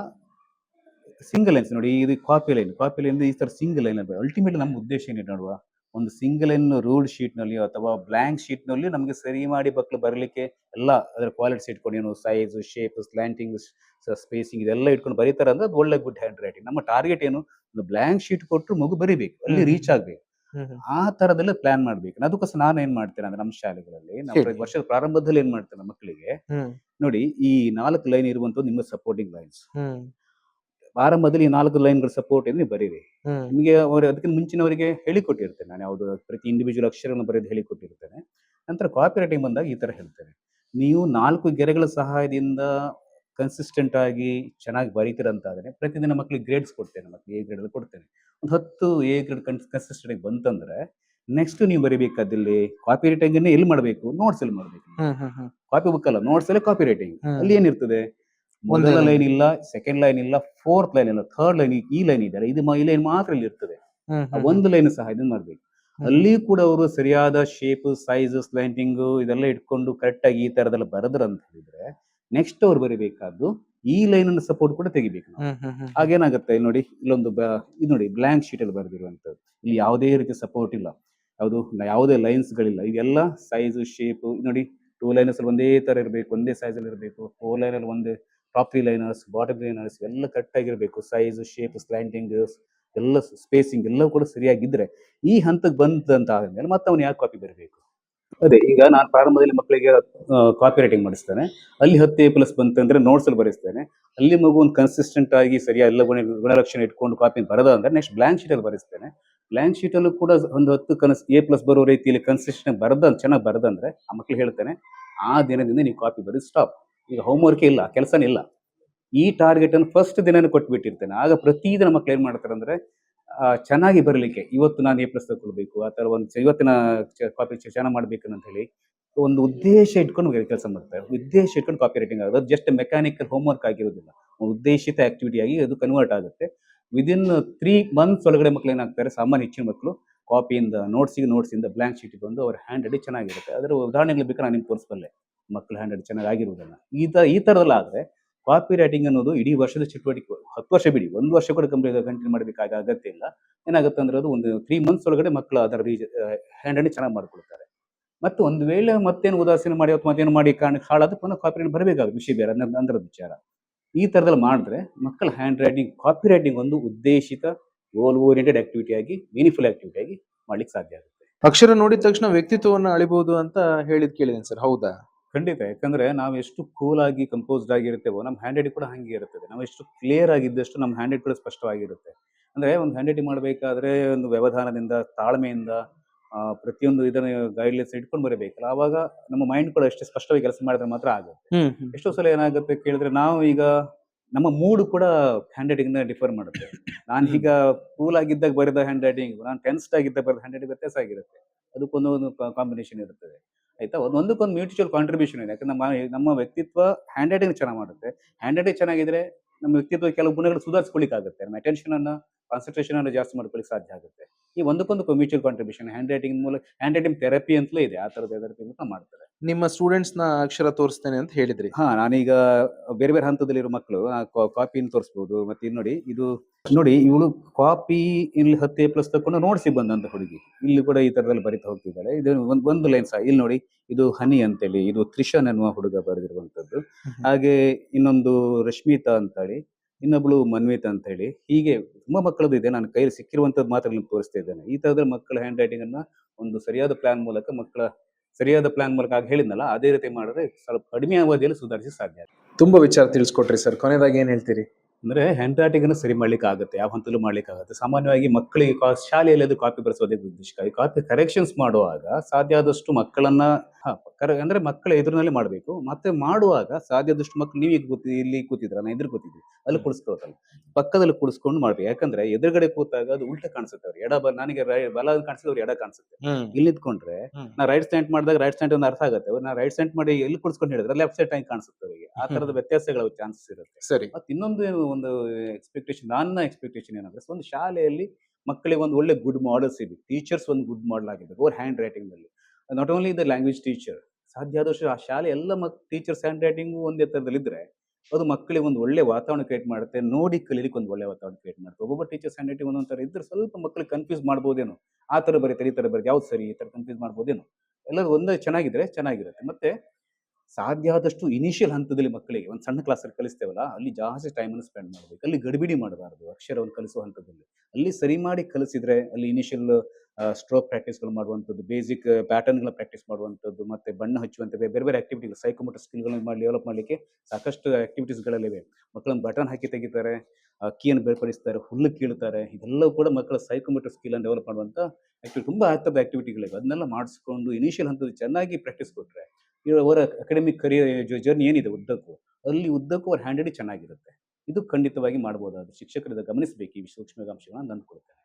Speaker 1: ಸಿಂಗಲ್ ಲೈನ್ಸ್ ನೋಡಿ ಇದು ಕಾಪಿ ಲೈನ್ ಕಾಪಿ ಲೈನ್ ಈ ತರ ಸಿಂಗಲ್ ಲೈನ್ ಅಲ್ಟಿಮೇಟ್ ನಮ್ಮ ಉದ್ದೇಶ ಏನು ನೋಡುವ? ಒಂದು ಸಿಂಗಲ್ ಇನ್ ರೂಲ್ ಶೀಟ್ನಲ್ಲಿ ಅಥವಾ ಬ್ಲಾಂಕ್ ಶೀಟ್ನಲ್ಲಿ ನಮಗೆ ಸರಿ ಮಾಡಿ ಬಕ್ಲು ಬರಲಿಕ್ಕೆ ಎಲ್ಲ ಅದರ ಶೀಟ್ ಇಟ್ಕೊಂಡು ಏನು ಸೈಜ್ ಶೇಪ್ ಸ್ಲ್ಯಾಂಟಿಂಗ್ ಸ್ಪೇಸಿಂಗ್ ಇದೆಲ್ಲ ಇಟ್ಕೊಂಡು ಬರೀತಾರೆ ಅಂದ್ರೆ ಅದು ಒಳ್ಳೆ ಗುಡ್ ಹ್ಯಾಂಡ್ ರೈಟಿಂಗ್ ನಮ್ಮ ಟಾರ್ಗೆಟ್ ಏನು? ಒಂದು ಬ್ಲಾಂಕ್ ಶೀಟ್ ಕೊಟ್ಟರು ಮಗು ಬರಿಬೇಕು ಅಲ್ಲಿ ರೀಚ್ ಆಗ್ಬೇಕು. ಆ ತರದಲ್ಲೇ ಪ್ಲಾನ್ ಮಾಡ್ಬೇಕು. ಅದಕ್ಕೋಸ್ಕರ ನಾನು ಏನ್ ಮಾಡ್ತೇನೆ ಅಂದ್ರೆ ನಮ್ಮ ಶಾಲೆಗಳಲ್ಲಿ ನಾವು ವರ್ಷದ ಪ್ರಾರಂಭದಲ್ಲಿ ಏನ್ ಮಾಡ್ತೇನೆ ಮಕ್ಕಳಿಗೆ ನೋಡಿ ಈ ನಾಲ್ಕು ಲೈನ್ ಇರುವಂತ ನಿಮ್ಮ ಸಪೋರ್ಟಿಂಗ್ ಲೈನ್ಸ್
Speaker 3: ಹ್ಮ್
Speaker 1: ಪ್ರಾರಂಭದಲ್ಲಿ ಈ ನಾಲ್ಕು ಲೈನ್ಗಳ ಸಪೋರ್ಟ್ ನೀವು ಬರೀರಿ? ನಿಮಗೆ ಅವರು ಅದಕ್ಕಿಂತ ಮುಂಚಿನವರಿಗೆ ಹೇಳಿಕೊಟ್ಟಿರ್ತೇನೆ ನಾನು ಯಾವುದು ಪ್ರತಿ ಇಂಡಿವಿಜುವಲ್ ಅಕ್ಷರವನ್ನು ಬರೆದು ಹೇಳಿಕೊಟ್ಟಿರ್ತೇನೆ. ನಂತರ ಕಾಪಿ ರೈಟಿಂಗ್ ಬಂದಾಗ ಈ ತರ ಹೇಳ್ತೇನೆ. ನೀವು ನಾಲ್ಕು ಗೆರೆಗಳ ಸಹಾಯದಿಂದ ಕನ್ಸಿಸ್ಟೆಂಟ್ ಆಗಿ ಚೆನ್ನಾಗಿ ಬರೀತೀರಂತಾದರೆ ಪ್ರತಿದಿನ ಮಕ್ಕಳಿಗೆ ಗ್ರೇಡ್ಸ್ ಕೊಡ್ತೇನೆ ಮತ್ತೆ ಎ ಗ್ರೇಡ್ ಕೊಡ್ತೇನೆ. ಒಂದು ಹತ್ತು ಎ ಗ್ರೇಡ್ ಕನ್ಸಿಸ್ಟೆಂಟ್ ಆಗಿ ಬಂತಂದ್ರೆ ನೆಕ್ಸ್ಟ್ ನೀವು ಬರೀಬೇಕಾದಲ್ಲಿ ಕಾಪಿ ರೈಟಿಂಗ್ ಎಲ್ಲಿ ಮಾಡಬೇಕು? ನೋಟ್ಸ್ ಅಲ್ಲಿ ಮಾಡಬೇಕು ಕಾಪಿ ಬುಕ್ ಅಲ್ಲ ನೋಟ್ಸ್ ಅಲ್ಲಿ ಕಾಪಿ ರೈಟಿಂಗ್ ಅಲ್ಲಿ ಏನಿರ್ತದೆ? ಮೊದಲ ಲೈನ್ ಇಲ್ಲ ಸೆಕೆಂಡ್ ಲೈನ್ ಇಲ್ಲ ಫೋರ್ತ್ ಲೈನ್ ಇಲ್ಲ ಥರ್ಡ್ ಲೈನ್ ಈ ಲೈನ್ ಇದೆ ಇದು ಈ ಲೈನ್ ಮಾತ್ರ ಇಲ್ಲಿ ಇರ್ತದೆ. ಒಂದು ಲೈನ್ ಸಹ ಮಾಡ್ಬೇಕು.
Speaker 3: ಹ್ಮ್.
Speaker 1: ಅಲ್ಲಿ ಕೂಡ ಅವರು ಸರಿಯಾದ ಶೇಪ್ ಸೈಜ್ ಸ್ಲೈಂಟಿಂಗ್ ಇದೆಲ್ಲ ಇಟ್ಕೊಂಡು ಕರೆಕ್ಟ್ ಆಗಿ ಈ ತರದೆಲ್ಲ ಬರದ್ರ ಅಂತ ಹೇಳಿದ್ರೆ ನೆಕ್ಸ್ಟ್ ಅವ್ರು ಬರೀಬೇಕಾದ್ದು ಈ ಲೈನ್ ಅನ್ನು ಸಪೋರ್ಟ್ ಕೂಡ ತೆಗಿಬೇಕು ಇಲ್ಲಿ ನೋಡಿ ಇಲ್ಲೊಂದು ಇದು ನೋಡಿ ಬ್ಲಾಂಕ್ ಶೀಟ್ ಅಲ್ಲಿ ಬರೆದಿರುವಂತದ್ದು ಇಲ್ಲಿ ಯಾವುದೇ ರೀತಿ ಸಪೋರ್ಟ್ ಇಲ್ಲ. ಯಾವುದು ಯಾವುದೇ ಲೈನ್ಸ್ ಗಳಿಲ್ಲ. ಇದೆಲ್ಲ ಸೈಜ್ ಶೇಪ್ ನೋಡಿ ಟೂ ಅಲ್ಲಿ ಒಂದೇ ತರ ಇರಬೇಕು ಒಂದೇ ಸೈಜ್ ಅಲ್ಲಿ ಇರಬೇಕು ಫೋರ್ ಲೈನ್ ಅಲ್ಲಿ ಒಂದೇ ಟಾಪ್ ಲೈನರ್ಸ್ ಬಾಟಮ್ ಲೈನರ್ಸ್ ಎಲ್ಲ ಕರೆಕ್ಟ್ ಆಗಿರಬೇಕು. ಸೈಜ್ ಶೇಪ್ ಸ್ಲ್ಯಾಂಟಿಂಗ್ ಎಲ್ಲ ಸ್ಪೇಸಿಂಗ್ ಎಲ್ಲ ಕೂಡ ಸರಿಯಾಗಿದ್ರೆ ಈ ಹಂತಕ್ಕೆ ಬಂದಂತ ಆದ್ಮೇಲೆ ಮತ್ತೆ ಅವನು ಯಾಕೆ ಕಾಪಿ ಬರಬೇಕು? ಅದೇ, ಈಗ ನಾನು ಪ್ರಾರಂಭದಲ್ಲಿ ಮಕ್ಕಳಿಗೆ ಕಾಪಿ ರೈಟಿಂಗ್ ಮಾಡಿಸ್ತೇನೆ. ಅಲ್ಲಿ ಹತ್ತು ಎ ಪ್ಲಸ್ ಬಂತಂದ್ರೆ ನೋಟ್ಸ್ ಅಲ್ಲಿ ಬರೆಸ್ತೇನೆ. ಅಲ್ಲಿ ಮಗು ಒಂದು ಕನ್ಸಿಸ್ಟೆಂಟ್ ಆಗಿ ಸರಿಯಾಗಿ ಎಲ್ಲ ಗುಣ, ಗುಣಲಕ್ಷಣ ಇಟ್ಕೊಂಡು ಕಾಪಿ ಬರದ ಅಂದ್ರೆ ನೆಕ್ಸ್ಟ್ ಬ್ಲಾಂಕ್ ಶೀಟ್ ಅಲ್ಲಿ ಬರೆಸ್ತೇನೆ. ಬ್ಲಾಂಕ್ ಶೀಟ್ ಅಲ್ಲೂ ಕೂಡ ಒಂದು ಹತ್ತು ಕನಸ್ ಎ ಪ್ಲಸ್ ಬರೋ ರೀತಿಯಲ್ಲಿ ಕನ್ಸಿಸ್ಟೆಂಟ್ ಬರದ, ಚೆನ್ನಾಗಿ ಬರದಂದ್ರೆ ಆ ಮಕ್ಳು ಹೇಳ್ತೇನೆ, ಆ ದಿನದಿಂದ ನೀವು ಕಾಪಿ ಬರೀ ಸ್ಟಾಪ್ ಈಗ ಹೋಮ್ವರ್ಕ್ ಇಲ್ಲ, ಕೆಲಸನೇ ಇಲ್ಲ. ಈ ಟಾರ್ಗೆಟ್ ಅನ್ನು ಫಸ್ಟ್ ದಿನನೇ ಕೊಟ್ಬಿಟ್ಟಿರ್ತೇನೆ. ಆಗ ಪ್ರತಿದಿನ ಮಕ್ಳು ಏನು ಮಾಡ್ತಾರೆ ಅಂದರೆ ಚೆನ್ನಾಗಿ ಬರಲಿಕ್ಕೆ. ಇವತ್ತು ನಾನು ಎ ಪ್ಲಸ್ ತಗೊಳ್ಬೇಕು, ಆ ಥರ ಒಂದು ಇವತ್ತಿನ ಕಾಪಿ ಚೆನ್ನಾಗಿ ಮಾಡ್ಬೇಕು ಅಂತ ಹೇಳಿ ಒಂದು ಉದ್ದೇಶ ಇಟ್ಕೊಂಡು ಕೆಲಸ ಮಾಡ್ತಾರೆ ಉದ್ದೇಶ ಇಟ್ಕೊಂಡು ಕಾಪಿ ರೈಟಿಂಗ್ ಆಗೋದು. ಜಸ್ಟ್ ಮೆಕ್ಯಾನಿಕಲ್ ಹೋಮ್ವರ್ಕ್ ಆಗಿರೋದಿಲ್ಲ. ಒಂದು ಉದ್ದೇಶಿತ ಆಕ್ಟಿವಿಟಿ ಆಗಿ ಅದು ಕನ್ವರ್ಟ್ ಆಗುತ್ತೆ. ವಿದಿನ್ ತ್ರೀ ಮಂತ್ಸ್ ಒಳಗಡೆ ಮಕ್ಳು ಏನಾಗ್ತಾರೆ ಸಾಮಾನ್ಯ ಹೆಚ್ಚಿನ ಮಕ್ಕಳು ಕಾಪಿಯಿಂದ ನೋಟ್ಸಿಗೆ ನೋಟ್ಸಿಂದ ಬ್ಲಾಂಕ್ ಶೀಟ್ ಬಂದು ಅವ್ರ ಹ್ಯಾಂಡ್ ರೆಡಿ ಚೆನ್ನಾಗಿರುತ್ತೆ. ಅದರ ಉದಾಹರಣೆಗಳು ಬೇಕಾದ್ರೆ ನಾನು ನಿಮ್ಗೆ ತೋರಿಸಬಲ್ಲೆ. ಮಕ್ಕಳ ಹ್ಯಾಂಡ್ ಚೆನ್ನಾಗಿ ಆಗಿರುವುದಿಲ್ಲ ಈ ತರ ಈ ತರದಲ್ಲ ಆದ್ರೆ ಕಾಪಿ ರೈಟಿಂಗ್ ಅನ್ನೋದು ಇಡೀ ವರ್ಷದ ಚಟುವಟಿಕೆ, ಹತ್ತು ವರ್ಷ ಬಿಡಿ, ಒಂದು ವರ್ಷ ಕೂಡ ಕಂಪ್ಲೀಟ್ ಕಂಟಿನ್ಯೂ ಮಾಡಬೇಕಾದ ಅಗತ್ಯ ಇಲ್ಲ. ಏನಾಗುತ್ತೆ ಅಂದ್ರೆ ಅದು ಒಂದು ತ್ರೀ ಮಂತ್ಸ್ ಒಳಗಡೆ ಮಕ್ಕಳು ಅದರ ಹ್ಯಾಂಡ್ ರೈಟಿಂಗ್ ಚೆನ್ನಾಗಿ ಮಾಡ್ಕೊಳ್ತಾರೆ. ಮತ್ತೆ ಒಂದು ವೇಳೆ ಮತ್ತೇನು ಉದಾಸೀನ ಮಾಡಿ ಅಥವಾ ಮತ್ತೇನು ಮಾಡಿ ಕಾರಣ ಹಾಳಾದ ಪುನಃ ಕಾಪಿ ರೈಟಿಂಗ್ ಬರಬೇಕಾಗುತ್ತೆ, ವಿಷಯ ಬೇರೆ ಅಂದ್ರೆ ವಿಚಾರ. ಈ ತರದಲ್ಲಿ ಮಾಡಿದ್ರೆ ಮಕ್ಕಳ ಹ್ಯಾಂಡ್ ರೈಟಿಂಗ್ ಕಾಪಿ ರೈಟಿಂಗ್ ಒಂದು ಉದ್ದೇಶಿತ ಗೋಲ್ ಓರಿಯೆಂಟೆಡ್ ಆಕ್ಟಿವಿಟಿ ಆಗಿ ಮೀನಿಫುಲ್ ಆಕ್ಟಿವಿಟಿ ಆಗಿ ಮಾಡ್ಲಿಕ್ಕೆ ಸಾಧ್ಯ ಆಗುತ್ತೆ.
Speaker 3: ಅಕ್ಷರ ನೋಡಿದ ತಕ್ಷಣ ವ್ಯಕ್ತಿತ್ವವನ್ನು ಅಳಿಬಹುದು ಅಂತ ಹೇಳಿದ್ ಕೇಳಿದೇನೆ ಸರ್, ಹೌದಾ?
Speaker 1: ಖಂಡಿತ. ಯಾಕಂದ್ರೆ ನಾವು ಎಷ್ಟು ಕೂಲ್ ಆಗಿ ಕಂಪೋಸ್ಡ್ ಆಗಿರ್ತೇವೋ ನಮ್ಮ ಹ್ಯಾಂಡ್ ರೈಟಿಂಗ್ ಕೂಡ ಹಂಗೆ ಇರುತ್ತದೆ ನಾವು ಎಷ್ಟು ಕ್ಲಿಯರ್ ಆಗಿದ್ದಷ್ಟು ನಮ್ಮ ಹ್ಯಾಂಡ್ ರೈಟ್ ಕೂಡ ಸ್ಪಷ್ಟವಾಗಿರುತ್ತೆ. ಅಂದ್ರೆ ಒಂದು ಹ್ಯಾಂಡ್ ರೈಟಿಂಗ್ ಮಾಡಬೇಕಾದ್ರೆ ಒಂದು ವ್ಯವಧಾನದಿಂದ ತಾಳ್ಮೆಯಿಂದ ಪ್ರತಿಯೊಂದು ಇದನ್ನ ಗೈಡ್ಲೈನ್ಸ್ ಇಟ್ಕೊಂಡು ಬರಬೇಕಲ್ಲ. ಆವಾಗ ನಮ್ಮ ಮೈಂಡ್ ಕೂಡ ಎಷ್ಟು ಸ್ಪಷ್ಟವಾಗಿ ಕೆಲಸ ಮಾಡಿದ್ರೆ ಮಾತ್ರ ಆಗುತ್ತೆ. ಎಷ್ಟೋ ಸಲ ಏನಾಗುತ್ತೆ ಕೇಳಿದ್ರೆ ನಾವು ಈಗ ನಮ್ಮ ಮೂಡ್ ಕೂಡ ಹ್ಯಾಂಡ್ ರೈಟಿಂಗ್ನ ಡಿಫರ್ ಮಾಡುತ್ತೆ. ನಾನು ಈಗ ಕೂಲ್ ಆಗಿದ್ದಾಗ ಬರೆದ ಹ್ಯಾಂಡ್ ರೈಟಿಂಗ್ ನಾನು ಟೆನ್ಸ್ಡ್ ಆಗಿದ್ದಾಗ ಬರೆದ ಹ್ಯಾಂಡ್ ರೈಟಿಂಗ್ ವ್ಯತ್ಯಾಸ ಆಗಿರುತ್ತೆ. ಅದಕ್ಕೊಂದು ಒಂದು ಕಾಂಬಿನೇಷನ್ ಇರುತ್ತದೆ. ಆಯ್ತಾ? ಒಂದು ಒಂದಕ್ಕೊಂದು ಮ್ಯೂಚುವಲ್ ಕಾಂಟ್ರಿಬ್ಯೂಷನ್ ಇದೆ. ಯಾಕಂದ್ರೆ ನಮ್ಮ ನಮ್ಮ ವ್ಯಕ್ತಿತ್ವ ಹ್ಯಾಂಡ್ ರೈಟಿಂಗ್ ಚೆನ್ನಾಗಿ ಮಾಡುತ್ತೆ. ಹ್ಯಾಂಡ್ ರೈಟಿಂಗ್ ಚೆನ್ನಾಗಿದ್ರೆ ನಮ್ಮ ವ್ಯಕ್ತಿತ್ವ ಕೆಲವು ಗುಣಗಳು ಸುಧಾರಿಸ್ಕೊಳ್ಳಿಕ್ಕಾಗುತ್ತೆ ನಮ್ಮ ಅಟೆನ್ಷನ್ ಅನ್ನ ಕಾನ್ಸಂಟ್ರೇಷನ್ ಅನ್ನು ಜಾಸ್ತಿ ಮಾಡ್ಕೊಳ್ಳಿಕ್ಕೆ ಸಾಧ್ಯ ಆಗುತ್ತೆ. ಈ ಒಂದಕ್ಕೊಂದು ಮ್ಯೂಚುವಲ್ ಕಾಂಟ್ರಿಬ್ಯೂಷನ್ ಹ್ಯಾಂಡ್ ರೈಟಿಂಗ್ ಮೂಲಕ ಹ್ಯಾಂಡ್ ರೈಟಿಂಗ್ ಥೆರಪಿ ಅಂತಲೇ ಇದೆ. ಆ ಥರದ ಅಂತ ಮಾಡ್ತಾರೆ.
Speaker 3: ನಿಮ್ಮ ಸ್ಟೂಡೆಂಟ್ಸ್ನ ಅಕ್ಷರ ತೋರಿಸ್ತೇನೆ ಅಂತ ಹೇಳಿದ್ರಿ.
Speaker 1: ಹಾ ನಾನೀಗ ಬೇರೆ ಬೇರೆ ಹಂತದಲ್ಲಿರೋ ಮಕ್ಕಳು ಕಾಪಿನ ತೋರಿಸ್ಬೋದು. ಮತ್ತೆ ಇಲ್ಲಿ ನೋಡಿ ಇದು ನೋಡಿ ಇವಳು ಕಾಪಿ ಇಲ್ಲಿ ಹತ್ತು ಪ್ಲಸ್ ತಕೊಂಡು ನೋಡಿಸಿ ಬಂದಂತ ಹುಡುಗಿ. ಇಲ್ಲಿ ಕೂಡ ಈ ತರದಲ್ಲಿ ಬರಿತಾ ಹೋಗ್ತಿದ್ದಾಳೆ. ಇದು ಒಂದು ಒಂದು ಲೈನ್ ಸಹ. ಇಲ್ಲಿ ನೋಡಿ ಇದು ಹನಿ ಅಂತೇಳಿ ಇದು ತ್ರಿಶನ್ ಅನ್ನುವ ಹುಡುಗ ಬರೆದಿರುವಂತದ್ದು ಹಾಗೆ ಇನ್ನೊಂದು ರಶ್ಮಿತಾ ಅಂತೇಳಿ. ಇನ್ನೊಬ್ಳು ಮನ್ವಿತ್ ಅಂತ ಹೇಳಿ ಹೀಗೆ ತುಂಬಾ ಮಕ್ಕಳದ್ದು ಇದೆ, ನಾನು ಕೈಯಲ್ಲಿ ಸಿಕ್ಕಿರುವಂತದ್ದು ಮಾತ್ರ ತೋರಿಸ್ತಾ ಇದ್ದೇನೆ. ಈ ತರದ ಮಕ್ಕಳ ಹ್ಯಾಂಡ್ ರೈಟಿಂಗ್ ಅನ್ನ ಒಂದು ಸರಿಯಾದ ಪ್ಲಾನ್ ಮೂಲಕ ಮಕ್ಕಳ, ಸರಿಯಾದ ಪ್ಲಾನ್ ಮೂಲಕ ಆಗ ಹೇಳಿದ್ನಲ್ಲ, ಅದೇ ರೀತಿ ಮಾಡಿದ್ರೆ ಸ್ವಲ್ಪ ಕಡಿಮೆ ಅವಧಿಯಲ್ಲಿ ಸುಧಾರಿಸಿ ಸಾಧ್ಯ
Speaker 3: ತುಂಬಾ ವಿಚಾರ ತಿಳಿಸ್ಕೊಟ್ರಿ ಸರ್. ಕೊನೆಯದಾಗಿ ಏನ್ ಹೇಳ್ತೀರಿ?
Speaker 1: ಅಂದ್ರೆ ಹ್ಯಾಂಡ್ ರೈಟಿಂಗ್ ಅನ್ನು ಸರಿ ಮಾಡ್ಲಿಕ್ಕೆ ಆಗುತ್ತೆ ಯಾವ ಹಂತಲೂ ಮಾಡ್ಲಿಕ್ಕೆ ಆಗುತ್ತೆ ಸಾಮಾನ್ಯವಾಗಿ ಮಕ್ಕಳಿಗೆ ಕಾ- ಶಾಲೆಯಲ್ಲಿ ಅದು ಕಾಪಿ ಬರೆಸೋದೇ ಉದ್ದೇಶ. ಕಾಪಿ ಕರೆಕ್ಷನ್ಸ್ ಮಾಡುವಾಗ ಸಾಧ್ಯ ಆದಷ್ಟು ಮಕ್ಕಳನ್ನ ಕರೆ ಅಂದ್ರೆ ಮಕ್ಕಳ ಎದುರಿನಲ್ಲಿ ಮಾಡಬೇಕು. ಮತ್ತೆ ಮಾಡುವಾಗ ಸಾಧ್ಯ ಆದಷ್ಟು ಮಕ್ಕಳು ನೀವು ಈಗ ಕೂತಿ ಇಲ್ಲಿ ಕೂತಿದ್ರ ನಾನು ಎದುರು ಕೂತಿದ್ವಿ ಅಲ್ಲಿ ಕುಡಿಸ್ಕೊಳ್ತಲ್ಲ ಪಕ್ಕದಲ್ಲಿ ಕುಡಿಸ್ಕೊಂಡು ಮಾಡ್ಬೇಕು. ಯಾಕಂದ್ರೆ ಎದುರುಗಡೆ ಕೂತಾಗ ಅದು ಉಲ್ಟ ಕಾಣಿಸುತ್ತೆ ಅವ್ರು ಎಡ ಬ ನನಗೆ ಬಲ ಕಾಣಿಸುತ್ತೆ ಅವ್ರು ಎಡ ಕಾಣಿಸುತ್ತೆ. ಇಲ್ಲಿ ನಿಂತ್ಕೊಂಡ್ರೆ. ನಾ ರೈಟ್ ಸ್ಟ್ಯಾಂಡ್ ಮಾಡಿದಾಗ ರೈಟ್ ಸ್ಟ್ಯಾಂಡ್ ಒಂದು ಅರ್ಥ ಆಗುತ್ತೆ. ನಾ ರೈಟ್ ಸ್ಟ್ಯಾಂಡ್ ಮಾಡಿ ಎಲ್ಲಿ ಕುಡಿಸ್ಕೊಂಡು ಹೇಳಿದ್ರೆ ಲೆಫ್ಟ್ ಸೈಡ್ ಆಗಿ ಕಾಣಿಸುತ್ತೆ ಅವರಿಗೆ. ಆ ತರದ ವ್ಯತ್ಯಾಸಗಳ ಚಾನ್ಸಸ್ ಇರುತ್ತೆ.
Speaker 3: ಸರಿ.
Speaker 1: ಮತ್ತೆ ಇನ್ನೊಂದು ಏನು ಒಂದು ಎಕ್ಸ್ಪೆಕ್ಟೇಷನ್ ನನ್ನ ಎಕ್ಸ್ಪೆಕ್ಟೇಷನ್ ಏನಂದ್ರೆ ಒಂದು ಶಾಲೆಯಲ್ಲಿ ಮಕ್ಕಳಿಗೆ ಒಂದು ಒಳ್ಳೆ ಗುಡ್ ಮಾಡೆಲ್ಸ್ ಇದೆ. ಟೀಚರ್ಸ್ ಒಂದು ಗುಡ್ ಮಾಡೆಲ್ ಆಗಿರ್ಬೇಕು ಅವ್ರ ಹ್ಯಾಂಡ್ ರೈಟಿಂಗ್ನಲ್ಲಿ. Not only the language teacher ಸಾಧ್ಯ ಆದಷ್ಟು ಆ ಶಾಲೆ ಎಲ್ಲ ಮಕ್ ಟೀಚರ್ಸ್ ಹ್ಯಾಂಡ್ ರೈಟಿಂಗ್ ಒಂದೇ ಥರದಲ್ಲಿ ಇದ್ರೆ ಅದು ಮಕ್ಕಳಿಗೆ ಒಂದು ಒಳ್ಳೆ ವಾತಾವರಣ ಕ್ರಿಯೇಟ್ ಮಾಡುತ್ತೆ ನೋಡಿ ಕಲೀಲಿಕ್ಕೆ ಒಂದು ಒಳ್ಳೆ ವಾತಾವರಣ ಕ್ರಿಯೇಟ್ ಮಾಡುತ್ತೆ. ಒಬ್ಬೊಬ್ಬ ಟೀಚರ್ಸ್ ಹ್ಯಾಂಡ್ ರೈಟಿಂಗ್ ಒಂದೊಂದು ಥರ ಇದ್ರೆ ಸ್ವಲ್ಪ ಮಕ್ಕಳಿಗೆ ಕನ್ಫ್ಯೂಸ್ ಮಾಡ್ಬೋದೇನೋ ಆ ಥರ ಬರೀತಾರೆ ಈ ಥರ ಬರೀತಾರೆ ಯಾವ್ದು ಸರಿ ಈ ಥರ ಕನ್ಫ್ಯೂಸ್ ಮಾಡ್ಬೋದೇನೋ ಎಲ್ಲರೂ ಒಂದೇ ಚೆನ್ನಾಗಿದ್ರೆ ಚೆನ್ನಾಗಿರುತ್ತೆ. ಮತ್ತೆ ಸಾಧ್ಯ ಆದಷ್ಟು ಇನಿಷಿಯಲ್ ಹಂತದಲ್ಲಿ ಮಕ್ಕಳಿಗೆ, ಒಂದು ಸಣ್ಣ ಕ್ಲಾಸಲ್ಲಿ ಕಲಿಸ್ತೇವಲ್ಲ, ಅಲ್ಲಿ ಜಾಸ್ತಿ ಟೈಮನ್ನು ಸ್ಪೆಂಡ್ ಮಾಡಬೇಕು. ಅಲ್ಲಿ ಗಡಿಬಿಡಿ ಮಾಡಬಾರ್ದು ಅಕ್ಷರವನ್ನು ಕಲಿಸುವ ಹಂತದಲ್ಲಿ. ಅಲ್ಲಿ ಸರಿ ಮಾಡಿ ಕಲಿಸಿದ್ರೆ, ಅಲ್ಲಿ ಇನಿಷಿಯಲ್ ಸ್ಟ್ರೋಕ್ ಪ್ರಾಕ್ಟೀಸ್ಗಳು ಮಾಡುವಂಥದ್ದು ಬೇಸಿಕ್ ಪ್ಯಾಟರ್ನ್ಗಳ ಪ್ರಾಕ್ಟೀಸ್ ಮಾಡುವಂಥದ್ದು, ಮತ್ತೆ ಬಣ್ಣ ಹಚ್ಚುವಂಥದ್ದು ಬೇರೆ ಬೇರೆ ಆಕ್ಟಿವಿಟಿಗಳು ಸೈಕೋಮೋಟರ್ ಸ್ಕಿಲ್ಗಳನ್ನು ಮಾಡಿ ಡೆವಲಪ್ ಮಾಡಲಿಕ್ಕೆ ಸಾಕಷ್ಟು ಆಕ್ಟಿವಿಟೀಸ್ಗಳಲ್ಲಿವೆ ಮಕ್ಕಳನ್ನು ಬಟನ್ ಹಾಕಿ ತೆಗಿತಾರೆ ಅಕ್ಕಿಯನ್ನು ಬೇರ್ಪಡಿಸ್ತಾರೆ, ಹುಲ್ಲು ಕೀಳ್ತಾರೆ, ಇದೆಲ್ಲವೂ ಕೂಡ ಮಕ್ಕಳ ಸೈಕೋಮೋಟರ್ ಸ್ಕಿಲ್ ಡೆವಲಪ್ ಮಾಡುವಂಥ ಆಕ್ಟಿವಿಟಿ ತುಂಬ ಹತ್ತದ ಆಕ್ಟಿವಿಟಿಗಳಿವೆ ಅದನ್ನೆಲ್ಲ ಮಾಡಿಸ್ಕೊಂಡು ಇನಿಷಿಯಲ್ ಹಂತದಲ್ಲಿ ಚೆನ್ನಾಗಿ ಪ್ರಾಕ್ಟೀಸ್ ಕೊಟ್ಟರೆ ಅವರ ಅಕಾಡೆಮಿಕ್ ಕರಿಯರ್ ಜರ್ನಿ ಏನಿದೆ ಉದ್ದಕ್ಕೂ, ಅಲ್ಲಿ ಉದ್ದಕ್ಕೂ ಅವ್ರ ಹ್ಯಾಂಡ್ ಚೆನ್ನಾಗಿರುತ್ತೆ. ಇದು ಖಂಡಿತವಾಗಿ ಮಾಡ್ಬೋದು ಶಿಕ್ಷಕರಿಂದ ಶಿಕ್ಷಕರು ಗಮನಿಸಬೇಕು ಈ ಸೂಕ್ಷ್ಮ ಅಂಶಗಳನ್ನ ನಾನು ಅಂದ್ಕೊಳ್ತೇನೆ